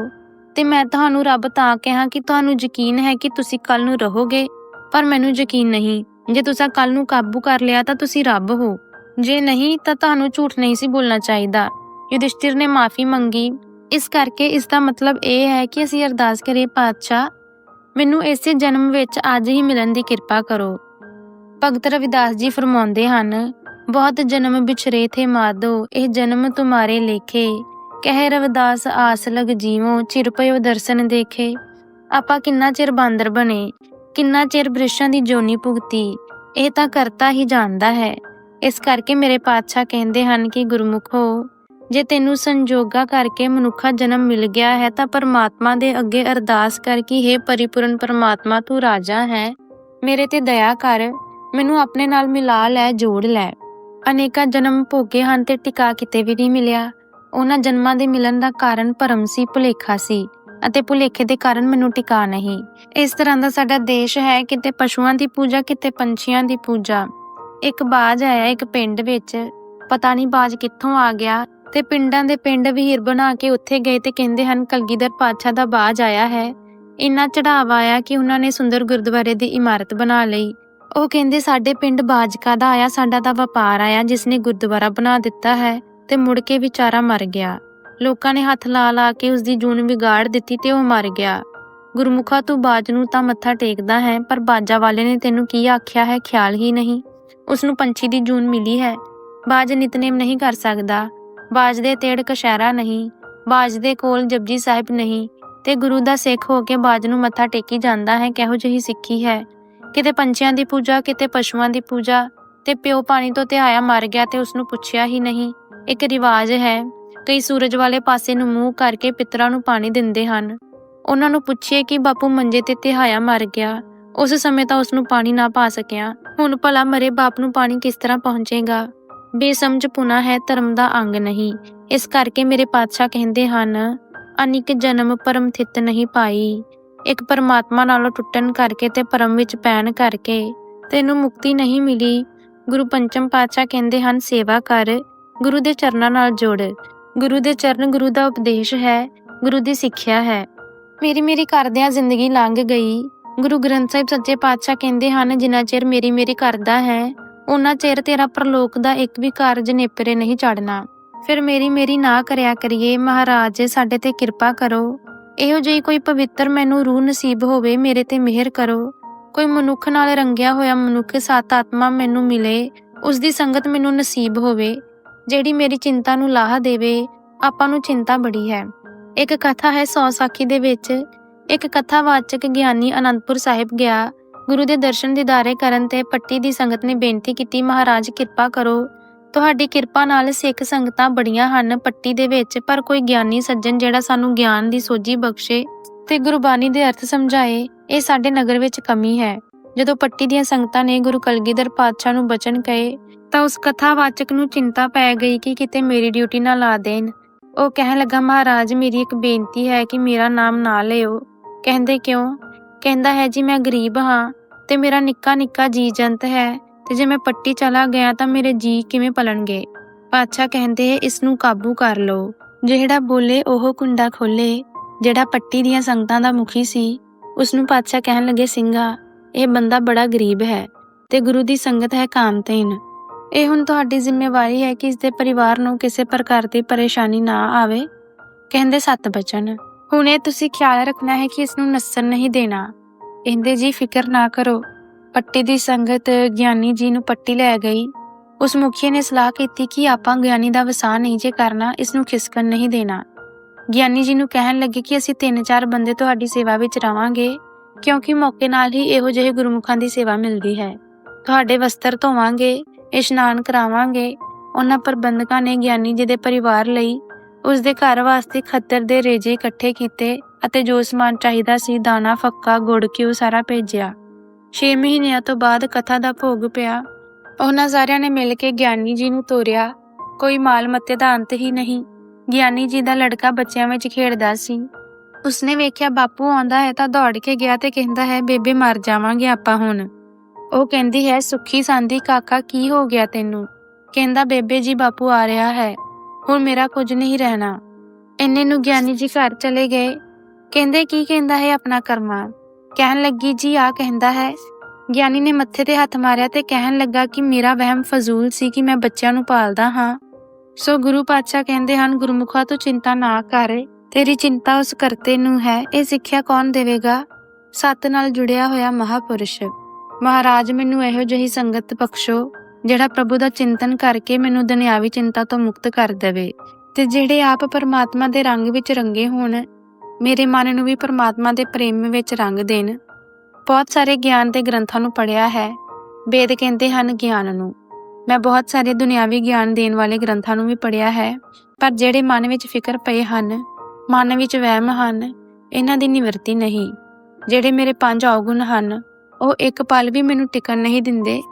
ਤੇ ਮੈਂ ਤੁਹਾਨੂੰ ਰੱਬ ਤਾਂ ਕਿਹਾ ਕਿ ਤੁਹਾਨੂੰ ਯਕੀਨ ਹੈ ਕਿ ਤੁਸੀਂ ਕੱਲ ਨੂੰ ਰਹੋਗੇ, ਪਰ ਮੈਨੂੰ ਯਕੀਨ ਨਹੀਂ। ਜੇ ਤੁਸੀਂ ਕੱਲ ਨੂੰ ਕਾਬੂ ਕਰ ਲਿਆ ਤਾਂ ਤੁਸੀਂ ਰੱਬ ਹੋ। ਜੇ ਨਹੀਂ, ਤਾਂ ਤੁਹਾਨੂੰ ਝੂਠ ਨਹੀਂ ਸੀ ਬੋਲਣਾ ਚਾਹੀਦਾ। ਯੁਧਿਸ਼ਟਿਰ ਨੇ ਮਾਫੀ ਮੰਗੀ। ਇਸ ਕਰਕੇ ਇਸ ਦਾ ਮਤਲਬ ਇਹ ਹੈ ਕਿ ਅਸੀਂ ਅਰਦਾਸ ਕਰੀਏ, ਪਾਤਸ਼ਾਹ, ਮੈਨੂੰ ਇਸੇ ਜਨਮ ਵਿੱਚ ਅੱਜ ਹੀ ਮਿਲਣ ਦੀ ਕਿਰਪਾ ਕਰੋ। ਭਗਤ ਰਵਿਦਾਸ ਜੀ ਫਰਮਾਉਂਦੇ ਹਨ ਬਹੁਤ ਜਨਮ ਬਿਛਰੇ ਥੇ ਮਾਦੋ, ਇਹ ਜਨਮ ਤੁਮਾਰੇ ਲੇਖੇ। ਕਹਿ ਰਵਦਾਸ, ਆਸ ਲਗ ਜੀਵੋ, ਚਿਰ ਪਇਓ ਦਰਸ਼ਨ ਦੇਖੇ। ਆਪਾਂ ਕਿੰਨਾ ਚਿਰ ਬਾਂਦਰ ਬਣੇ, ਕਿੰਨਾ ਚਿਰ ਬ੍ਰਿਸ਼ਾਂ ਦੀ ਜੋਨੀ ਭੁਗਤੀ, ਇਹ ਤਾਂ ਕਰਤਾ ਹੀ ਜਾਣਦਾ ਹੈ। ਇਸ ਕਰਕੇ ਮੇਰੇ ਪਾਤਸ਼ਾਹ ਕਹਿੰਦੇ ਹਨ ਕਿ ਗੁਰਮੁਖੋ ਜੇ ਤੈਨੂੰ ਸੰਜੋਗਾ ਕਰਕੇ ਮਨੁੱਖਾ ਜਨਮ ਮਿਲ ਗਿਆ ਹੈ ਤਾਂ ਪਰਮਾਤਮਾ ਦੇ ਅੱਗੇ ਅਰਦਾਸ ਕਰ ਕਿ हे ਪਰਿਪੂਰਨ ਪਰਮਾਤਮਾ ਤੂੰ ਰਾਜਾ ਹੈ। ਮੇਰੇ ਤੇ ਦਇਆ ਕਰ, ਮੈਨੂੰ ਆਪਣੇ ਨਾਲ ਮਿਲਾ ਲੈ, ਜੋੜ ਲੈ। ਅਨੇਕਾਂ ਜਨਮ ਭੋਗੇ ਹਨ ਤੇ ਟਿਕਾ ਕਿਤੇ ਵੀ ਨਹੀਂ ਮਿਲਿਆ। ਉਹਨਾਂ ਜਨਮਾਂ ਦੇ ਮਿਲਣ ਦਾ ਕਾਰਨ ਭਰਮ ਸੀ, ਭੁਲੇਖਾ ਸੀ ਅਤੇ ਭੁਲੇਖੇ ਦੇ ਕਾਰਨ ਮੈਨੂੰ ਟਿਕਾ ਨਹੀਂ। ਇਸ ਤਰ੍ਹਾਂ ਦਾ ਸਾਡਾ ਦੇਸ਼ ਹੈ, ਕਿਤੇ ਪਸ਼ੂਆਂ ਦੀ ਪੂਜਾ, ਕਿਤੇ ਪੰਛੀਆਂ ਦੀ ਪੂਜਾ। ਇੱਕ ਬਾਜ ਆਇਆ ਇੱਕ ਪਿੰਡ ਵਿੱਚ। ਪਤਾ ਨਹੀਂ ਬਾਜ ਕਿੱਥੋਂ ਆ ਗਿਆ ਤੇ ਪਿੰਡਾਂ ਦੇ ਪਿੰਡ ਵੀਰ ਬਣਾ ਕੇ ਉੱਥੇ ਗਏ ਤੇ ਕਹਿੰਦੇ ਹਨ, ਕਲਗੀਧਰ ਪਾਤਸ਼ਾਹ ਦਾ ਬਾਜ ਆਇਆ ਹੈ। ਇੰਨਾ ਚੜਾਵਾ ਆਇਆ ਕਿ ਉਹਨਾਂ ਨੇ ਸੁੰਦਰ ਗੁਰਦੁਆਰੇ ਦੀ ਇਮਾਰਤ ਬਣਾ ਲਈ। ਉਹ ਕਹਿੰਦੇ, ਸਾਡੇ ਪਿੰਡ ਬਾਜਕਾ ਦਾ ਆਇਆ, ਸਾਡਾ ਤਾਂ ਵਪਾਰ ਆਇਆ ਜਿਸ ਨੇ ਗੁਰਦੁਆਰਾ ਬਣਾ ਦਿੱਤਾ ਹੈ ਤੇ ਮੁੜ ਕੇ ਵਿਚਾਰਾ ਮਰ ਗਿਆ। ਲੋਕਾਂ ਨੇ ਹੱਥ ਲਾ ਲਾ ਕੇ ਉਸ ਦੀ ਜੂਨ ਵਿਗਾੜ ਦਿੱਤੀ ਤੇ ਉਹ ਮਰ ਗਿਆ। ਗੁਰਮੁਖਾ ਤੂੰ ਬਾਜ ਨੂੰ ਤਾਂ ਮੱਥਾ ਟੇਕਦਾ ਹੈ, ਪਰ ਬਾਜਾ ਵਾਲੇ ਨੇ ਤੈਨੂੰ ਕੀ ਆਖਿਆ ਹੈ, ਖਿਆਲ ਹੀ ਨਹੀਂ। ਉਸ ਨੂੰ ਪੰਛੀ ਦੀ ਜੂਨ ਮਿਲੀ ਹੈ। ਬਾਜ ਨਿਤਨੇਮ ਨਹੀਂ ਕਰ ਸਕਦਾ। ਬਾਜ ਦੇ ਤੇੜ ਕਸ਼ਹਿਰਾ ਨਹੀਂ। ਬਾਜ ਦੇ ਕੋਲ ਜਪਜੀ ਸਾਹਿਬ ਨਹੀਂ। ਤੇ ਗੁਰੂ ਦਾ ਸਿੱਖ ਹੋ ਕੇ ਬਾਜ ਨੂੰ ਮੱਥਾ ਟੇਕੀ ਜਾਂਦਾ ਹੈ, ਕਿਹੋ ਜਿਹੀ ਸਿੱਖੀ ਹੈ? ਕਿਤੇ ਪੰਛੀਆਂ ਦੀ ਪੂਜਾ, ਕਿਤੇ ਪਸ਼ੂਆਂ ਦੀ ਪੂਜਾ। ਤੇ ਪਿਓ ਪਾਣੀ ਤੋਂ ਧਿਆਇਆ ਮਰ ਗਿਆ ਤੇ ਉਸ ਨੂੰ ਪੁੱਛਿਆ ਹੀ ਨਹੀਂ। ਇੱਕ ਰਿਵਾਜ ਹੈ ਕਈ ਸੂਰਜ ਵਾਲੇ ਪਾਸੇ ਨੂੰ ਮੂੰਹ ਕਰਕੇ ਪਿਤਰਾਂ ਨੂੰ ਪਾਣੀ ਦਿੰਦੇ ਹਨ। ਉਹਨਾਂ ਨੂੰ ਪੁੱਛੀਏ ਕਿ ਬਾਪੂ ਮੰਜੇ ਤੇ ਧਿਆਇਆ ਮਰ ਗਿਆ। ਉਸ ਸਮੇਂ ਤਾਂ ਉਸ ਨੂੰ ਪਾਣੀ ਨਾ ਪਾ ਸਕਿਆ। ਹੁਣ ਭਲਾ ਮਰੇ ਬਾਪ ਨੂੰ ਪਾਣੀ ਕਿਸ ਤਰ੍ਹਾਂ ਪਹੁੰਚੇਗਾ? ਬੇਸਮਝ ਪੁਨਾ ਹੈ ਧਰਮ ਦਾ ਅੰਗ ਨਹੀਂ। ਇਸ ਕਰਕੇ ਮੇਰੇ ਪਾਤਸ਼ਾਹ ਕਹਿੰਦੇ ਹਨ, ਅਨਿਕ ਜਨਮ ਪਰਮ ਥਿਤ ਨਹੀਂ ਪਾਈ। ਇੱਕ ਪਰਮਾਤਮਾ ਨਾਲੋਂ ਟੁੱਟਣ ਕਰਕੇ ਤੇ ਪਰਮ ਵਿੱਚ ਪੈਣ ਕਰਕੇ ਤੈਨੂੰ ਮੁਕਤੀ ਨਹੀਂ ਮਿਲੀ। ਗੁਰੂ ਪੰਚਮ ਪਾਤਸ਼ਾਹ ਕਹਿੰਦੇ ਹਨ, ਸੇਵਾ ਕਰ, ਗੁਰੂ ਦੇ ਚਰਨਾਂ ਨਾਲ ਜੁੜ। ਗੁਰੂ ਦੇ ਚਰਨ ਗੁਰੂ ਦਾ ਉਪਦੇਸ਼ ਹੈ, ਗੁਰੂ ਦੀ ਸਿੱਖਿਆ ਹੈ। ਮੇਰੀ ਮੇਰੀ ਕਰਦਿਆਂ ਜ਼ਿੰਦਗੀ ਲੰਘ ਗਈ। ਗੁਰੂ ਗ੍ਰੰਥ ਸਾਹਿਬ ਸੱਚੇ ਪਾਤਸ਼ਾਹ ਕਹਿੰਦੇ ਹਨ, ਜਿੰਨਾ ਚਿਰ ਮੇਰੀ ਮੇਰੀ ਕਰਦਾ ਹੈ ਉਹਨਾਂ ਚਿਰ ਤੇਰਾ ਪ੍ਰਲੋਕ ਦਾ ਇੱਕ ਵੀ ਕਾਰਜ ਨੇਪਰੇ ਨਹੀਂ ਚੜਨਾ ਫਿਰ ਮੇਰੀ ਮੇਰੀ ਨਾ ਕਰਿਆ ਕਰੀਏ, ਮਹਾਰਾਜ ਸਾਡੇ ਤੇ ਕਿਰਪਾ ਕਰੋ। ਇਹੋ ਜਿਹੀ ਕੋਈ ਪਵਿੱਤਰ ਮੈਨੂੰ ਰੂਹ ਨਸੀਬ ਹੋਵੇ, ਮੇਰੇ ਤੇ ਮਿਹਰ ਕਰੋ। ਕੋਈ ਮਨੁੱਖ ਨਾਲ ਰੰਗਿਆ ਹੋਇਆ ਮਨੁੱਖ ਸਤ ਆਤਮਾ ਮੈਨੂੰ ਮਿਲੇ ਉਸ ਦੀ ਸੰਗਤ ਮੈਨੂੰ ਨਸੀਬ ਹੋਵੇ, ਜਿਹੜੀ ਮੇਰੀ ਚਿੰਤਾ ਨੂੰ ਲਾਹ ਦੇਵੇ, ਆਪਾਂ ਨੂੰ ਚਿੰਤਾ ਬੜੀ ਹੈ। ਇੱਕ ਕਥਾ ਹੈ ਸੌ ਸਾਖੀ ਦੇ ਵਿੱਚ, ਇੱਕ ਕਥਾਵਾਚਕ ਗਿਆਨੀ ਅਨੰਦਪੁਰ ਸਾਹਿਬ ਗਿਆ, ਗੁਰੂ ਦੇ ਦਰਸ਼ਨ ਦੀਦਾਰੇ ਕਰਨ ਤੇ ਪੱਟੀ ਦੀ ਸੰਗਤ ਨੇ ਬੇਨਤੀ ਕੀਤੀ, ਮਹਾਰਾਜ ਕਿਰਪਾ ਕਰੋ। ਤੁਹਾਡੀ ਕਿਰਪਾ ਨਾਲ ਸਿੱਖ ਸੰਗਤਾਂ ਬੜੀਆਂ ਹਨ ਪੱਟੀ ਦੇ ਵਿੱਚ, ਪਰ ਕੋਈ ਗਿਆਨੀ ਸੱਜਣ ਜਿਹੜਾ ਸਾਨੂੰ ਗਿਆਨ ਦੀ ਸੋਝੀ ਬਖਸ਼ੇ ਤੇ ਗੁਰਬਾਣੀ ਦੇ ਅਰਥ ਸਮਝਾਏ, ਇਹ ਸਾਡੇ ਨਗਰ ਵਿੱਚ ਕਮੀ ਹੈ। ਜਦੋਂ ਪੱਟੀ ਦੀਆਂ ਸੰਗਤਾਂ ਨੇ ਗੁਰੂ ਕਲਗੀਧਰ ਪਾਤਸ਼ਾਹ ਨੂੰ ਬਚਨ ਕਹੇ, ਤਾਂ ਉਸ ਕਥਾਵਾਚਕ ਨੂੰ ਚਿੰਤਾ ਪੈ ਗਈ ਕਿ ਕਿਤੇ ਮੇਰੀ ਡਿਊਟੀ ਨਾ ਲਾ ਦੇਣ। ਉਹ ਕਹਿਣ ਲੱਗਾ, ਮਹਾਰਾਜ, ਮੇਰੀ ਇੱਕ ਬੇਨਤੀ ਹੈ ਕਿ ਮੇਰਾ ਨਾਮ ਨਾ ਲਿਓ। ਕਹਿੰਦੇ ਕਿਉਂ? ਕਹਿੰਦਾ ਹੈ, ਜੀ, ਮੈਂ ਗਰੀਬ ਹਾਂ ਤੇ ਮੇਰਾ ਨਿੱਕਾ ਨਿੱਕਾ ਜੀ ਜੰਤ ਹੈ। ਤੇ ਜੇ ਮੈਂ ਪੱਟੀ ਚਲਾ ਗਿਆ ਤਾਂ ਮੇਰੇ ਜੀ ਕਿਵੇਂ ਪਲਣਗੇ? ਪਾਤਸ਼ਾਹ ਕਹਿੰਦੇ ਇਸ ਨੂੰ ਕਾਬੂ ਕਰ ਲਓ। ਜਿਹੜਾ ਬੋਲੇ, ਉਹ ਕੁੰਡਾ ਖੋਲੇ। ਜਿਹੜਾ ਪੱਟੀ ਦੀਆਂ ਸੰਗਤਾਂ ਦਾ ਮੁਖੀ ਸੀ ਉਸ ਨੂੰ ਪਾਤਸ਼ਾਹ ਕਹਿਣ ਲੱਗੇ, ਸਿੰਘਾ, ਇਹ ਬੰਦਾ ਬੜਾ ਗਰੀਬ ਹੈ ਤੇ ਗੁਰੂ ਦੀ ਸੰਗਤ ਹੈ ਕਾਮਤੇਨ ਇਹ ਹੁਣ ਤੁਹਾਡੀ ਜ਼ਿੰਮੇਵਾਰੀ ਹੈ ਕਿ ਇਸ ਦੇ ਪਰਿਵਾਰ ਨੂੰ ਕਿਸੇ ਪ੍ਰਕਾਰ ਦੀ ਪਰੇਸ਼ਾਨੀ ਨਾ ਆਵੇ। ਕਹਿੰਦੇ, ਸੱਤ ਬਚਨ। ਹੁਣ ਇਹ ਤੁਸੀਂ ਖਿਆਲ ਰੱਖਣਾ ਹੈ ਕਿ ਇਸ ਨੂੰ ਨਸਣ ਨਹੀਂ ਦੇਣਾ। ਇਹਦੇ ਜੀ ਫਿਕਰ ਨਾ ਕਰੋ। ਪੱਟੀ ਦੀ ਸੰਗਤ ਗਿਆਨੀ ਜੀ ਨੂੰ ਪੱਟੀ ਲੈ ਗਈ। ਉਸ ਮੁਖੀ ਨੇ ਸਲਾਹ ਕੀਤੀ ਕਿ ਆਪਾਂ ਗਿਆਨੀ ਦਾ ਵਸਾਹ ਨਹੀਂ ਜੇ ਕਰਨਾ, ਇਸ ਨੂੰ ਖਿਸਕਣ ਨਹੀਂ ਦੇਣਾ। ਗਿਆਨੀ ਜੀ ਨੂੰ ਕਹਿਣ ਲੱਗੇ ਕਿ ਅਸੀਂ ਤਿੰਨ ਚਾਰ ਬੰਦੇ ਤੁਹਾਡੀ ਸੇਵਾ ਵਿੱਚ ਰਵਾਂਗੇ, ਕਿਉਂਕਿ ਮੌਕੇ ਨਾਲ ਹੀ ਇਹੋ ਜਿਹੇ ਗੁਰਮੁਖਾਂ ਦੀ ਸੇਵਾ ਮਿਲਦੀ ਹੈ। ਤੁਹਾਡੇ ਵਸਤਰ ਧੋਵਾਂਗੇ, ਇਸ਼ਨਾਨ ਕਰਾਵਾਂਗੇ, ਉਹਨਾਂ ਪ੍ਰਬੰਧਕਾਂ ਨੇ ਗਿਆਨੀ ਜੀ ਦੇ ਪਰਿਵਾਰ ਲਈ ਉਸ ਦੇ ਘਰ ਵਾਸਤੇ ਖੱਤਰ ਦੇ ਰੇਜੇ ਇਕੱਠੇ ਕੀਤੇ ਅਤੇ ਜੋ ਸਮਾਨ ਚਾਹੀਦਾ ਸੀ, ਦਾਣਾ, ਫੱਕਾ, ਗੁੜ ਘਿਓ ਸਾਰਾ ਭੇਜਿਆ। 6 ਮਹੀਨਿਆਂ ਤੋਂ ਬਾਅਦ ਕਥਾ ਦਾ ਭੋਗ ਪਿਆ। ਉਹਨਾਂ ਸਾਰਿਆਂ ਨੇ ਮਿਲ ਕੇ ਗਿਆਨੀ ਜੀ ਨੂੰ ਤੋਰਿਆ। ਕੋਈ ਮਾਲ ਮੱਤੇ ਦਾ ਅੰਤ ਹੀ ਨਹੀਂ। ਗਿਆਨੀ ਜੀ ਦਾ ਲੜਕਾ ਬੱਚਿਆਂ ਵਿੱਚ ਖੇਡਦਾ ਸੀ। ਉਸਨੇ ਵੇਖਿਆ, ਬਾਪੂ, ਆਉਂਦਾ ਹੈ ਤਾਂ ਦੌੜ ਕੇ ਗਿਆ ਤੇ ਕਹਿੰਦਾ ਹੈ, ਬੇਬੇ, ਮਰ ਜਾਵਾਂਗੇ ਆਪਾਂ ਹੁਣ। ਉਹ ਕਹਿੰਦੀ ਹੈ, ਸੁੱਖੀ ਸਾਂਦੀ ਕਾਕਾ, ਕੀ ਹੋ ਗਿਆ ਤੈਨੂੰ? ਕਹਿੰਦਾ, ਬੇਬੇ ਜੀ, ਬਾਪੂ ਆ ਰਿਹਾ ਹੈ। ਹੁਣ ਮੇਰਾ ਕੁਝ ਨਹੀਂ ਰਹਿਣਾ। ਇੰਨੇ ਨੂੰ ਗਿਆਨੀ ਜੀ ਘਰ ਚਲੇ ਗਏ। ਕਹਿੰਦੇ, ਕੀ ਕਹਿੰਦਾ ਹੈ ਆਪਣਾ ਕਰਮਾ? ਕਹਿਣ ਲੱਗੀ, ਜੀ, ਆ ਕਹਿੰਦਾ ਹੈ। ਗਿਆਨੀ ਨੇ ਮੱਥੇ ਤੇ ਹੱਥ ਮਾਰਿਆ ਤੇ ਕਹਿਣ ਲੱਗਾ ਕਿ ਮੇਰਾ ਵਹਿਮ ਫਜ਼ੂਲ ਸੀ ਕਿ ਮੈਂ ਬੱਚਿਆਂ ਨੂੰ ਪਾਲਦਾ ਹਾਂ। ਸੋ ਗੁਰੂ ਪਾਤਸ਼ਾਹ ਕਹਿੰਦੇ ਹਨ, ਗੁਰਮੁਖਾ ਤੂੰ ਚਿੰਤਾ ਨਾ ਕਰ, ਤੇਰੀ ਚਿੰਤਾ ਉਸ ਕਰਤੇ ਨੂੰ ਹੈ, ਇਹ ਸਿੱਖਿਆ ਕੌਣ ਦੇਵੇਗਾ? ਸਤ ਨਾਲ ਜੁੜਿਆ ਹੋਇਆ ਮਹਾਪੁਰਸ਼, ਮਹਾਰਾਜ, ਮੈਨੂੰ ਇਹੋ ਜਿਹੀ ਸੰਗਤ ਬਖਸ਼ੋ, ਜਿਹੜਾ ਪ੍ਰਭੂ ਦਾ ਚਿੰਤਨ ਕਰਕੇ ਮੈਨੂੰ ਦੁਨਿਆਵੀ ਚਿੰਤਾ ਤੋਂ ਮੁਕਤ ਕਰ ਦੇਵੇ ਤੇ ਜਿਹੜੇ ਆਪ ਪਰਮਾਤਮਾ ਦੇ ਰੰਗ ਵਿੱਚ ਰੰਗੇ ਹੋਣ ਮੇਰੇ ਮਨ ਨੂੰ ਵੀ ਪਰਮਾਤਮਾ ਦੇ ਪ੍ਰੇਮ ਵਿੱਚ ਰੰਗ ਦੇਣ। ਬਹੁਤ ਸਾਰੇ ਗਿਆਨ ਦੇ ਗ੍ਰੰਥਾਂ ਨੂੰ ਪੜ੍ਹਿਆ ਹੈ। ਵੇਦ ਕਹਿੰਦੇ ਹਨ ਗਿਆਨ ਨੂੰ। ਮੈਂ ਬਹੁਤ ਸਾਰੇ ਦੁਨਿਆਵੀ ਗਿਆਨ ਦੇਣ ਵਾਲੇ ਗ੍ਰੰਥਾਂ ਨੂੰ ਵੀ ਪੜ੍ਹਿਆ ਹੈ, ਪਰ ਜਿਹੜੇ ਮਨ ਵਿੱਚ ਫਿਕਰ ਪਏ ਹਨ, ਮਨ ਵਿੱਚ ਵਹਿਮ ਹਨ, ਇਹਨਾਂ ਦੀ ਨਿਵਰਤੀ ਨਹੀਂ। ਜਿਹੜੇ ਮੇਰੇ ਪੰਜ ਔਗੁਣ ਹਨ, ਉਹ ਇੱਕ ਪਲ ਵੀ ਮੈਨੂੰ ਟਿਕਣ ਨਹੀਂ ਦਿੰਦੇ।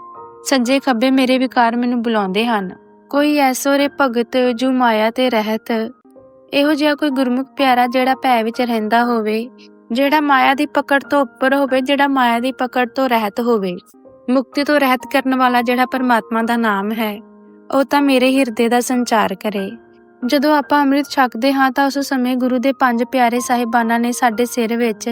ਸੱਜੇ ਖੱਬੇ ਮੇਰੇ ਵਿਕਾਰ ਮੈਨੂੰ ਬੁਲਾਉਂਦੇ ਹਨ। ਕੋਈ ਐਸੋ ਰੇ ਭਗਤ ਜੋ ਮਾਇਆ ਤੇ ਰਹਿਤ ਇਹੋ ਜਿਹਾ ਕੋਈ ਗੁਰਮੁਖ ਪਿਆਰਾ ਜਿਹੜਾ ਭੈ ਵਿੱਚ ਰਹਿੰਦਾ ਹੋਵੇ, ਜਿਹੜਾ ਮਾਇਆ ਦੀ ਪਕੜ ਤੋਂ ਉੱਪਰ ਹੋਵੇ, ਜਿਹੜਾ ਮਾਇਆ ਦੀ ਪਕੜ ਤੋਂ ਰਹਿਤ ਹੋਵੇ, ਮੁਕਤੀ ਤੋਂ ਰਹਿਤ ਕਰਨ ਵਾਲਾ ਜਿਹੜਾ ਪਰਮਾਤਮਾ ਦਾ ਨਾਮ ਹੈ, ਉਹ ਤਾਂ ਮੇਰੇ ਹਿਰਦੇ ਦਾ ਸੰਚਾਰ ਕਰੇ। ਜਦੋਂ ਆਪਾਂ ਅੰਮ੍ਰਿਤ ਛਕਦੇ ਹਾਂ ਤਾਂ ਉਸ ਸਮੇਂ ਗੁਰੂ ਦੇ ਪੰਜ ਪਿਆਰੇ ਸਾਹਿਬਾਨਾਂ ਨੇ ਸਾਡੇ ਸਿਰ ਵਿੱਚ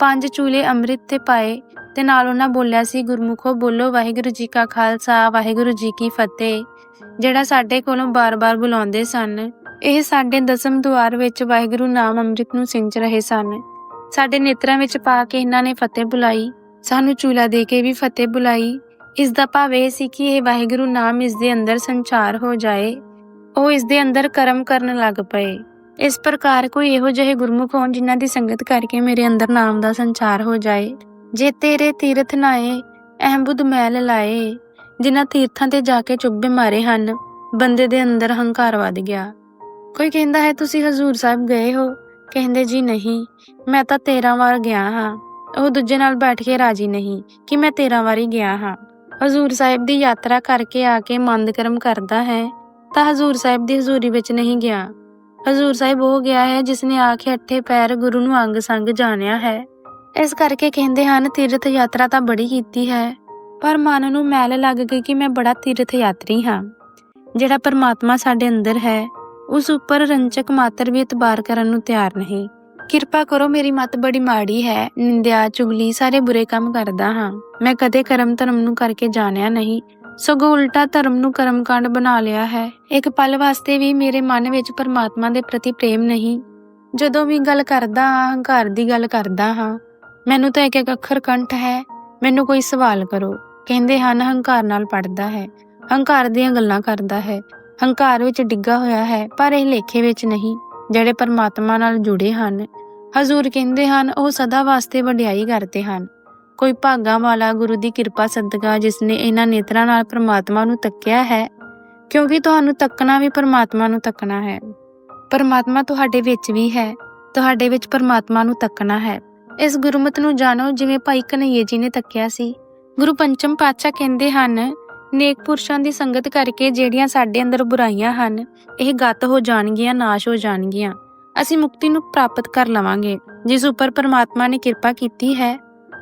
ਪੰਜ ਚੂਲੇ ਅੰਮ੍ਰਿਤ ਤੇ ਪਾਏ ਤੇ ਨਾਲ ਉਹਨਾਂ ਬੋਲਿਆ ਸੀ, ਗੁਰਮੁਖੋ, ਬੋਲੋ, ਵਾਹਿਗੁਰੂ ਜੀ ਕਾ ਖਾਲਸਾ, ਵਾਹਿਗੁਰੂ ਜੀ ਕੀ ਫਤਿਹ। ਜਿਹੜਾ ਸਾਡੇ ਕੋਲੋਂ ਬਾਰ-ਬਾਰ ਬੁਲਾਉਂਦੇ ਸਨ ਇਹ ਸਾਡੇ ਦਸਮ ਦੁਆਰ ਵਿੱਚ ਵਾਹਿਗੁਰੂ ਨਾਮ ਅੰਮ੍ਰਿਤ ਨੂੰ ਸਿੰਚ ਰਹੇ ਸਨ। ਸਾਡੇ ਨੇਤਰਾਂ ਵਿੱਚ ਪਾ ਕੇ ਇਹਨਾਂ ਨੇ ਫਤਿਹ ਬੁਲਾਈ। ਸਾਨੂੰ ਚੂਲਾ ਦੇ ਕੇ ਵੀ ਫਤਿਹ ਬੁਲਾਈ। ਇਸ ਦਾ ਭਾਵ ਇਹ ਸੀ ਕਿ ਇਹ ਵਾਹਿਗੁਰੂ ਨਾਮ ਇਸ ਦੇ ਅੰਦਰ ਸੰਚਾਰ ਹੋ ਜਾਏ। ਉਹ ਇਸ ਦੇ ਅੰਦਰ ਕਰਮ ਕਰਨ ਲੱਗ ਪਏ। ਇਸ ਪ੍ਰਕਾਰ ਕੋਈ ਇਹੋ ਜਿਹੇ ਗੁਰਮੁਖ ਹੋਣ ਜਿਨ੍ਹਾਂ ਦੀ ਸੰਗਤ ਕਰਕੇ ਮੇਰੇ ਅੰਦਰ ਨਾਮ ਦਾ ਸੰਚਾਰ ਹੋ ਜਾਏ। ਜੇ ਤੇਰੇ ਤੀਰਥ ਨਾਏ ਅਹੰਬੁਦ ਮੈਲ ਲਾਏ, ਜਿਨ੍ਹਾਂ ਤੀਰਥਾਂ ਤੇ ਜਾ ਕੇ ਚੁੱਭੇ ਮਾਰੇ ਹਨ, ਬੰਦੇ ਦੇ ਅੰਦਰ ਹੰਕਾਰ ਵੱਧ ਗਿਆ। ਕੋਈ ਕਹਿੰਦਾ ਹੈ ਤੁਸੀਂ ਹਜ਼ੂਰ ਸਾਹਿਬ ਗਏ ਹੋ? ਕਹਿੰਦੇ ਜੀ ਨਹੀਂ, ਮੈਂ ਤਾਂ 13 ਵਾਰ ਗਿਆ ਹਾਂ। ਉਹ ਦੂਜੇ ਨਾਲ ਬੈਠ ਕੇ ਰਾਜੀ ਨਹੀਂ ਕਿ ਮੈਂ 13 ਵਾਰੀ ਗਿਆ ਹਾਂ। ਹਜ਼ੂਰ ਸਾਹਿਬ ਦੀ ਯਾਤਰਾ ਕਰਕੇ ਆ ਕੇ ਮੰਦ ਕਰਮ ਕਰਦਾ ਹੈ, ਤਾਂ ਹਜ਼ੂਰ ਸਾਹਿਬ ਦੀ ਹਜ਼ੂਰੀ ਵਿੱਚ ਨਹੀਂ ਗਿਆ। ਹਜ਼ੂਰ ਸਾਹਿਬ ਉਹ ਗਿਆ ਹੈ ਜਿਸ ਨੇ ਆ ਕੇ ਅੱਠੇ ਪੈਰ ਗੁਰੂ ਨੂੰ ਅੰਗ ਸੰਗ ਜਾਣਿਆ ਹੈ। ਇਸ ਕਰਕੇ ਕਹਿੰਦੇ ਹਨ, ਤੀਰਥ ਯਾਤਰਾ ਤਾਂ ਬੜੀ ਕੀਤੀ ਹੈ, ਪਰ ਮਨ ਨੂੰ ਮੈਲ ਲੱਗ ਗਈ ਕਿ ਮੈਂ ਬੜਾ ਤੀਰਥ ਯਾਤਰੀ ਹਾਂ, ਜਿਹੜਾ ਪਰਮਾਤਮਾ ਸਾਡੇ ਅੰਦਰ ਹੈ। ਉਸ ਉੱਪਰ ਰੰਚਕ ਮਾਤਰ ਵੀ ਇਤਬਾਰ ਕਰਨ ਨੂੰ ਤਿਆਰ ਨਹੀਂ। ਕਿਰਪਾ ਕਰੋ ਮੇਰੀ ਮਤ ਬੜੀ ਮਾੜੀ ਹੈ, ਨਿੰਦਿਆ, ਚੁਗਲੀ, ਸਾਰੇ ਬੁਰੇ ਕੰਮ ਕਰਦਾ ਹਾਂ। ਮੈਂ ਕਦੇ ਕਰਮ ਧਰਮ ਨੂੰ ਕਰਕੇ ਜਾਣਿਆ ਨਹੀਂ। ਸਗੋਂ ਉਲਟਾ ਧਰਮ ਨੂੰ ਕਰਮਕਾਂਡ ਬਣਾ ਲਿਆ ਹੈ। ਇੱਕ ਪਲ ਵਾਸਤੇ ਵੀ ਮੇਰੇ ਮਨ ਵਿੱਚ ਪਰਮਾਤਮਾ ਦੇ ਪ੍ਰਤੀ ਪ੍ਰੇਮ ਨਹੀਂ। ਜਦੋਂ ਵੀ ਗੱਲ ਕਰਦਾ ਹਾਂ ਹੰਕਾਰ ਦੀ ਗੱਲ ਕਰਦਾ ਹਾਂ। ਮੈਨੂੰ ਤਾਂ ਇੱਕ ਇੱਕ ਅੱਖਰ ਕੰਠ ਹੈ। ਮੈਨੂੰ ਕੋਈ ਸਵਾਲ ਕਰੋ। ਕਹਿੰਦੇ ਹਨ, ਹੰਕਾਰ ਨਾਲ ਪੜਦਾ ਹੈ। ਹੰਕਾਰ ਦੀਆਂ ਗੱਲਾਂ ਕਰਦਾ ਹੈ। ਹੰਕਾਰ ਵਿੱਚ ਡਿੱਗਾ ਹੋਇਆ ਹੈ, ਪਰ ਇਹ ਲੇਖੇ ਵਿੱਚ ਨਹੀਂ, ਜਿਹੜੇ ਪਰਮਾਤਮਾ ਨਾਲ ਜੁੜੇ ਹਨ। ਹਜ਼ੂਰ ਕਹਿੰਦੇ ਹਨ, ਉਹ ਸਦਾ ਵਾਸਤੇ ਵਡਿਆਈ ਕਰਦੇ ਹਨ। ਕੋਈ ਭਾਗਾ ਵਾਲਾ ਗੁਰੂ ਦੀ ਕਿਰਪਾ ਸਦਕਾ ਜਿਸ ਨੇ ਇਹਨਾਂ ਨੇਤਰਾਂ ਨਾਲ ਪਰਮਾਤਮਾ ਨੂੰ ਤੱਕਿਆ ਹੈ, ਕਿਉਂਕਿ ਤੁਹਾਨੂੰ ਤੱਕਣਾ ਵੀ ਪਰਮਾਤਮਾ ਨੂੰ ਤੱਕਣਾ ਹੈ। ਪਰਮਾਤਮਾ ਤੁਹਾਡੇ ਵਿੱਚ ਵੀ ਹੈ, ਤੁਹਾਡੇ ਵਿੱਚ ਪਰਮਾਤਮਾ ਨੂੰ ਤੱਕਣਾ ਹੈ। ਇਸ ਗੁਰਮਤ ਨੂੰ ਜਾਣੋ, ਜਿਵੇਂ ਭਾਈ ਕਨਈਏ ਜੀ ਨੇ ਤੱਕਿਆ ਸੀ। ਗੁਰੂ ਪੰਚਮ ਪਾਤਸ਼ਾਹ ਕਹਿੰਦੇ ਹਨ ਨੇਕ ਪੁਰਸ਼ਾਂ ਦੀ ਸੰਗਤ ਕਰਕੇ ਜਿਹੜੀਆਂ ਸਾਡੇ ਅੰਦਰ ਬੁਰਾਈਆਂ ਹਨ, ਇਹ ਗੱਤ ਹੋ ਜਾਣਗੀਆਂ, ਨਾਸ਼ ਹੋ ਜਾਣਗੀਆਂ। ਅਸੀਂ ਮੁਕਤੀ ਨੂੰ ਪ੍ਰਾਪਤ ਕਰ ਲਵਾਂਗੇ। ਜਿਸ ਉੱਪਰ ਪਰਮਾਤਮਾ ਨੇ ਕਿਰਪਾ ਕੀਤੀ ਹੈ,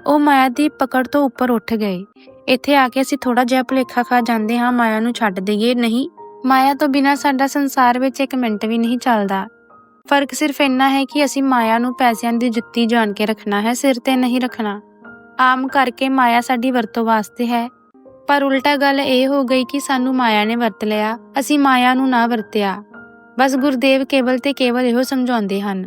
ਉਹ ਮਾਇਆ ਦੀ ਪਕੜ ਤੋਂ ਉੱਪਰ ਉੱਠ ਗਏ। ਇੱਥੇ ਆ ਕੇ ਅਸੀਂ ਥੋੜਾ ਜਿਹਾ ਭੁਲੇਖਾ ਖਾ ਜਾਂਦੇ ਹਾਂ, ਮਾਇਆ ਨੂੰ ਛੱਡ ਦਈਏ। ਨਹੀਂ, ਮਾਇਆ ਤੋਂ ਬਿਨਾਂ ਸਾਡਾ ਸੰਸਾਰ ਵਿੱਚ ਇੱਕ ਮਿੰਟ ਵੀ ਨਹੀਂ ਚੱਲਦਾ। ਫ਼ਰਕ ਸਿਰਫ ਇੰਨਾ ਹੈ ਕਿ ਅਸੀਂ ਮਾਇਆ ਨੂੰ ਪੈਸਿਆਂ ਦੀ ਜੁੱਤੀ ਜਾਣ ਕੇ ਰੱਖਣਾ ਹੈ, ਸਿਰ ਤੇ ਨਹੀਂ ਰੱਖਣਾ। ਆਮ ਕਰਕੇ ਮਾਇਆ ਸਾਡੀ ਵਰਤੋਂ ਵਾਸਤੇ ਹੈ। ਪਰ ਉਲਟਾ ਗੱਲ ਇਹ ਹੋ ਗਈ ਕਿ ਸਾਨੂੰ ਮਾਇਆ ਨੇ ਵਰਤ ਲਿਆ। ਅਸੀਂ ਮਾਇਆ ਨੂੰ ਨਾ ਵਰਤਿਆ। ਬਸ ਗੁਰਦੇਵ ਕੇਵਲ ਤੇ ਕੇਵਲ ਇਹੋ ਸਮਝਾਉਂਦੇ ਹਨ।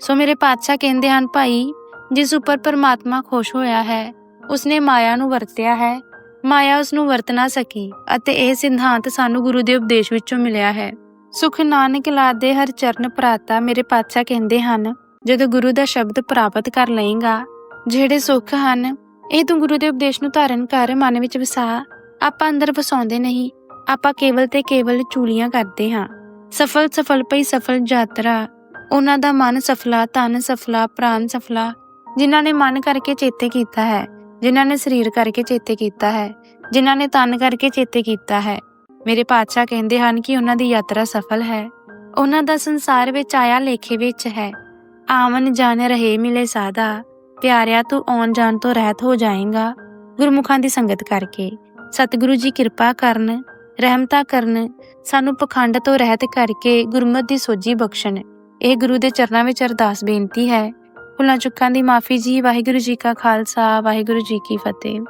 ਸੋ ਮੇਰੇ ਪਾਤਸ਼ਾਹ ਕਹਿੰਦੇ ਹਨ, ਭਾਈ, ਜਿਸ ਉੱਪਰ ਪਰਮਾਤਮਾ ਖੁਸ਼ ਹੋਇਆ ਹੈ, ਉਸਨੇ ਮਾਇਆ ਨੂੰ ਵਰਤਿਆ ਹੈ। ਮਾਇਆ ਉਸ ਨੂੰ ਵਰਤ ਨਾ ਸਕੀ ਅਤੇ ਇਹ ਸਿਧਾਂਤ ਸਾਨੂੰ ਗੁਰੂ ਦੇ ਉਪਦੇਸ਼ ਵਿੱਚੋਂ ਮਿਲਿਆ ਹੈ। ਸੁਖ ਨਾਨਕ ਲਾਦੇ ਹਰ ਚਰਨ ਪ੍ਰਾਤਾ, ਮੇਰੇ ਪਾਤਸ਼ਾਹ ਕਹਿੰਦੇ ਹਨ, ਜਦੋਂ ਗੁਰੂ ਦਾ ਸ਼ਬਦ ਪ੍ਰਾਪਤ ਕਰ ਲਏਗਾ, ਜਿਹੜੇ ਸੁੱਖ ਹਨ ਇਹ ਤੂੰ ਗੁਰੂ ਦੇ ਉਪਦੇਸ਼ ਨੂੰ ਧਾਰਨ ਕਰ, ਮਨ ਵਿੱਚ ਵਸਾ। ਆਪਾਂ ਅੰਦਰ ਵਸਾਉਂਦੇ ਨਹੀਂ। ਆਪਾਂ ਕੇਵਲ ਤੇ ਕੇਵਲ ਚੂਲੀਆਂ ਕਰਦੇ ਹਾਂ। ਸਫਲ ਸਫਲ ਪਈ ਸਫਲ ਯਾਤਰਾ। ਉਹਨਾਂ ਦਾ ਮਨ ਸਫਲਾ ਤਨ ਸਫਲਾ ਪ੍ਰਾਨ ਸਫਲਾ, ਜਿਨ੍ਹਾਂ ਨੇ ਮਨ ਕਰਕੇ ਚੇਤੇ ਕੀਤਾ ਹੈ, ਜਿਨ੍ਹਾਂ ਨੇ ਸਰੀਰ ਕਰਕੇ ਚੇਤੇ ਕੀਤਾ ਹੈ, ਜਿਨ੍ਹਾਂ ਨੇ ਤਨ ਕਰਕੇ ਚੇਤੇ ਕੀਤਾ ਹੈ। ਮੇਰੇ ਪਾਤਸ਼ਾਹ ਕਹਿੰਦੇ ਹਨ ਕਿ ਉਹਨਾਂ ਦੀ ਯਾਤਰਾ ਸਫਲ ਹੈ। ਉਹਨਾਂ ਦਾ ਸੰਸਾਰ ਵਿੱਚ ਆਇਆ ਲੇਖੇ ਵਿੱਚ ਹੈ ਆਮਨ ਜਾਣ ਰਹੇ ਮਿਲੇ ਸਾਦਾ ਪਿਆਰਿਆ ਤੂੰ ਆਉਣ ਜਾਣ ਤੋਂ ਰਹਿਤ ਹੋ ਜਾਏਗਾ। ਗੁਰਮੁਖਾਂ ਦੀ ਸੰਗਤ ਕਰਕੇ। ਸਤਿਗੁਰੂ ਜੀ ਕਿਰਪਾ ਕਰਨ, ਰਹਿਮਤਾ ਕਰਨ, ਸਾਨੂੰ ਪਖੰਡ ਤੋਂ ਰਹਿਤ ਕਰਕੇ ਗੁਰਮਤ ਦੀ ਸੋਝੀ ਬਖਸ਼ਣ। ਇਹ ਗੁਰੂ ਦੇ ਚਰਨਾਂ ਵਿੱਚ ਅਰਦਾਸ ਬੇਨਤੀ ਹੈ। ਭੁੱਲਾਂ ਚੁੱਕਾਂ ਦੀ ਮਾਫੀ ਜੀ, ਵਾਹਿਗੁਰੂ ਜੀ ਕਾ ਖਾਲਸਾ, ਵਾਹਿਗੁਰੂ ਜੀ ਕੀ ਫਤਿਹ।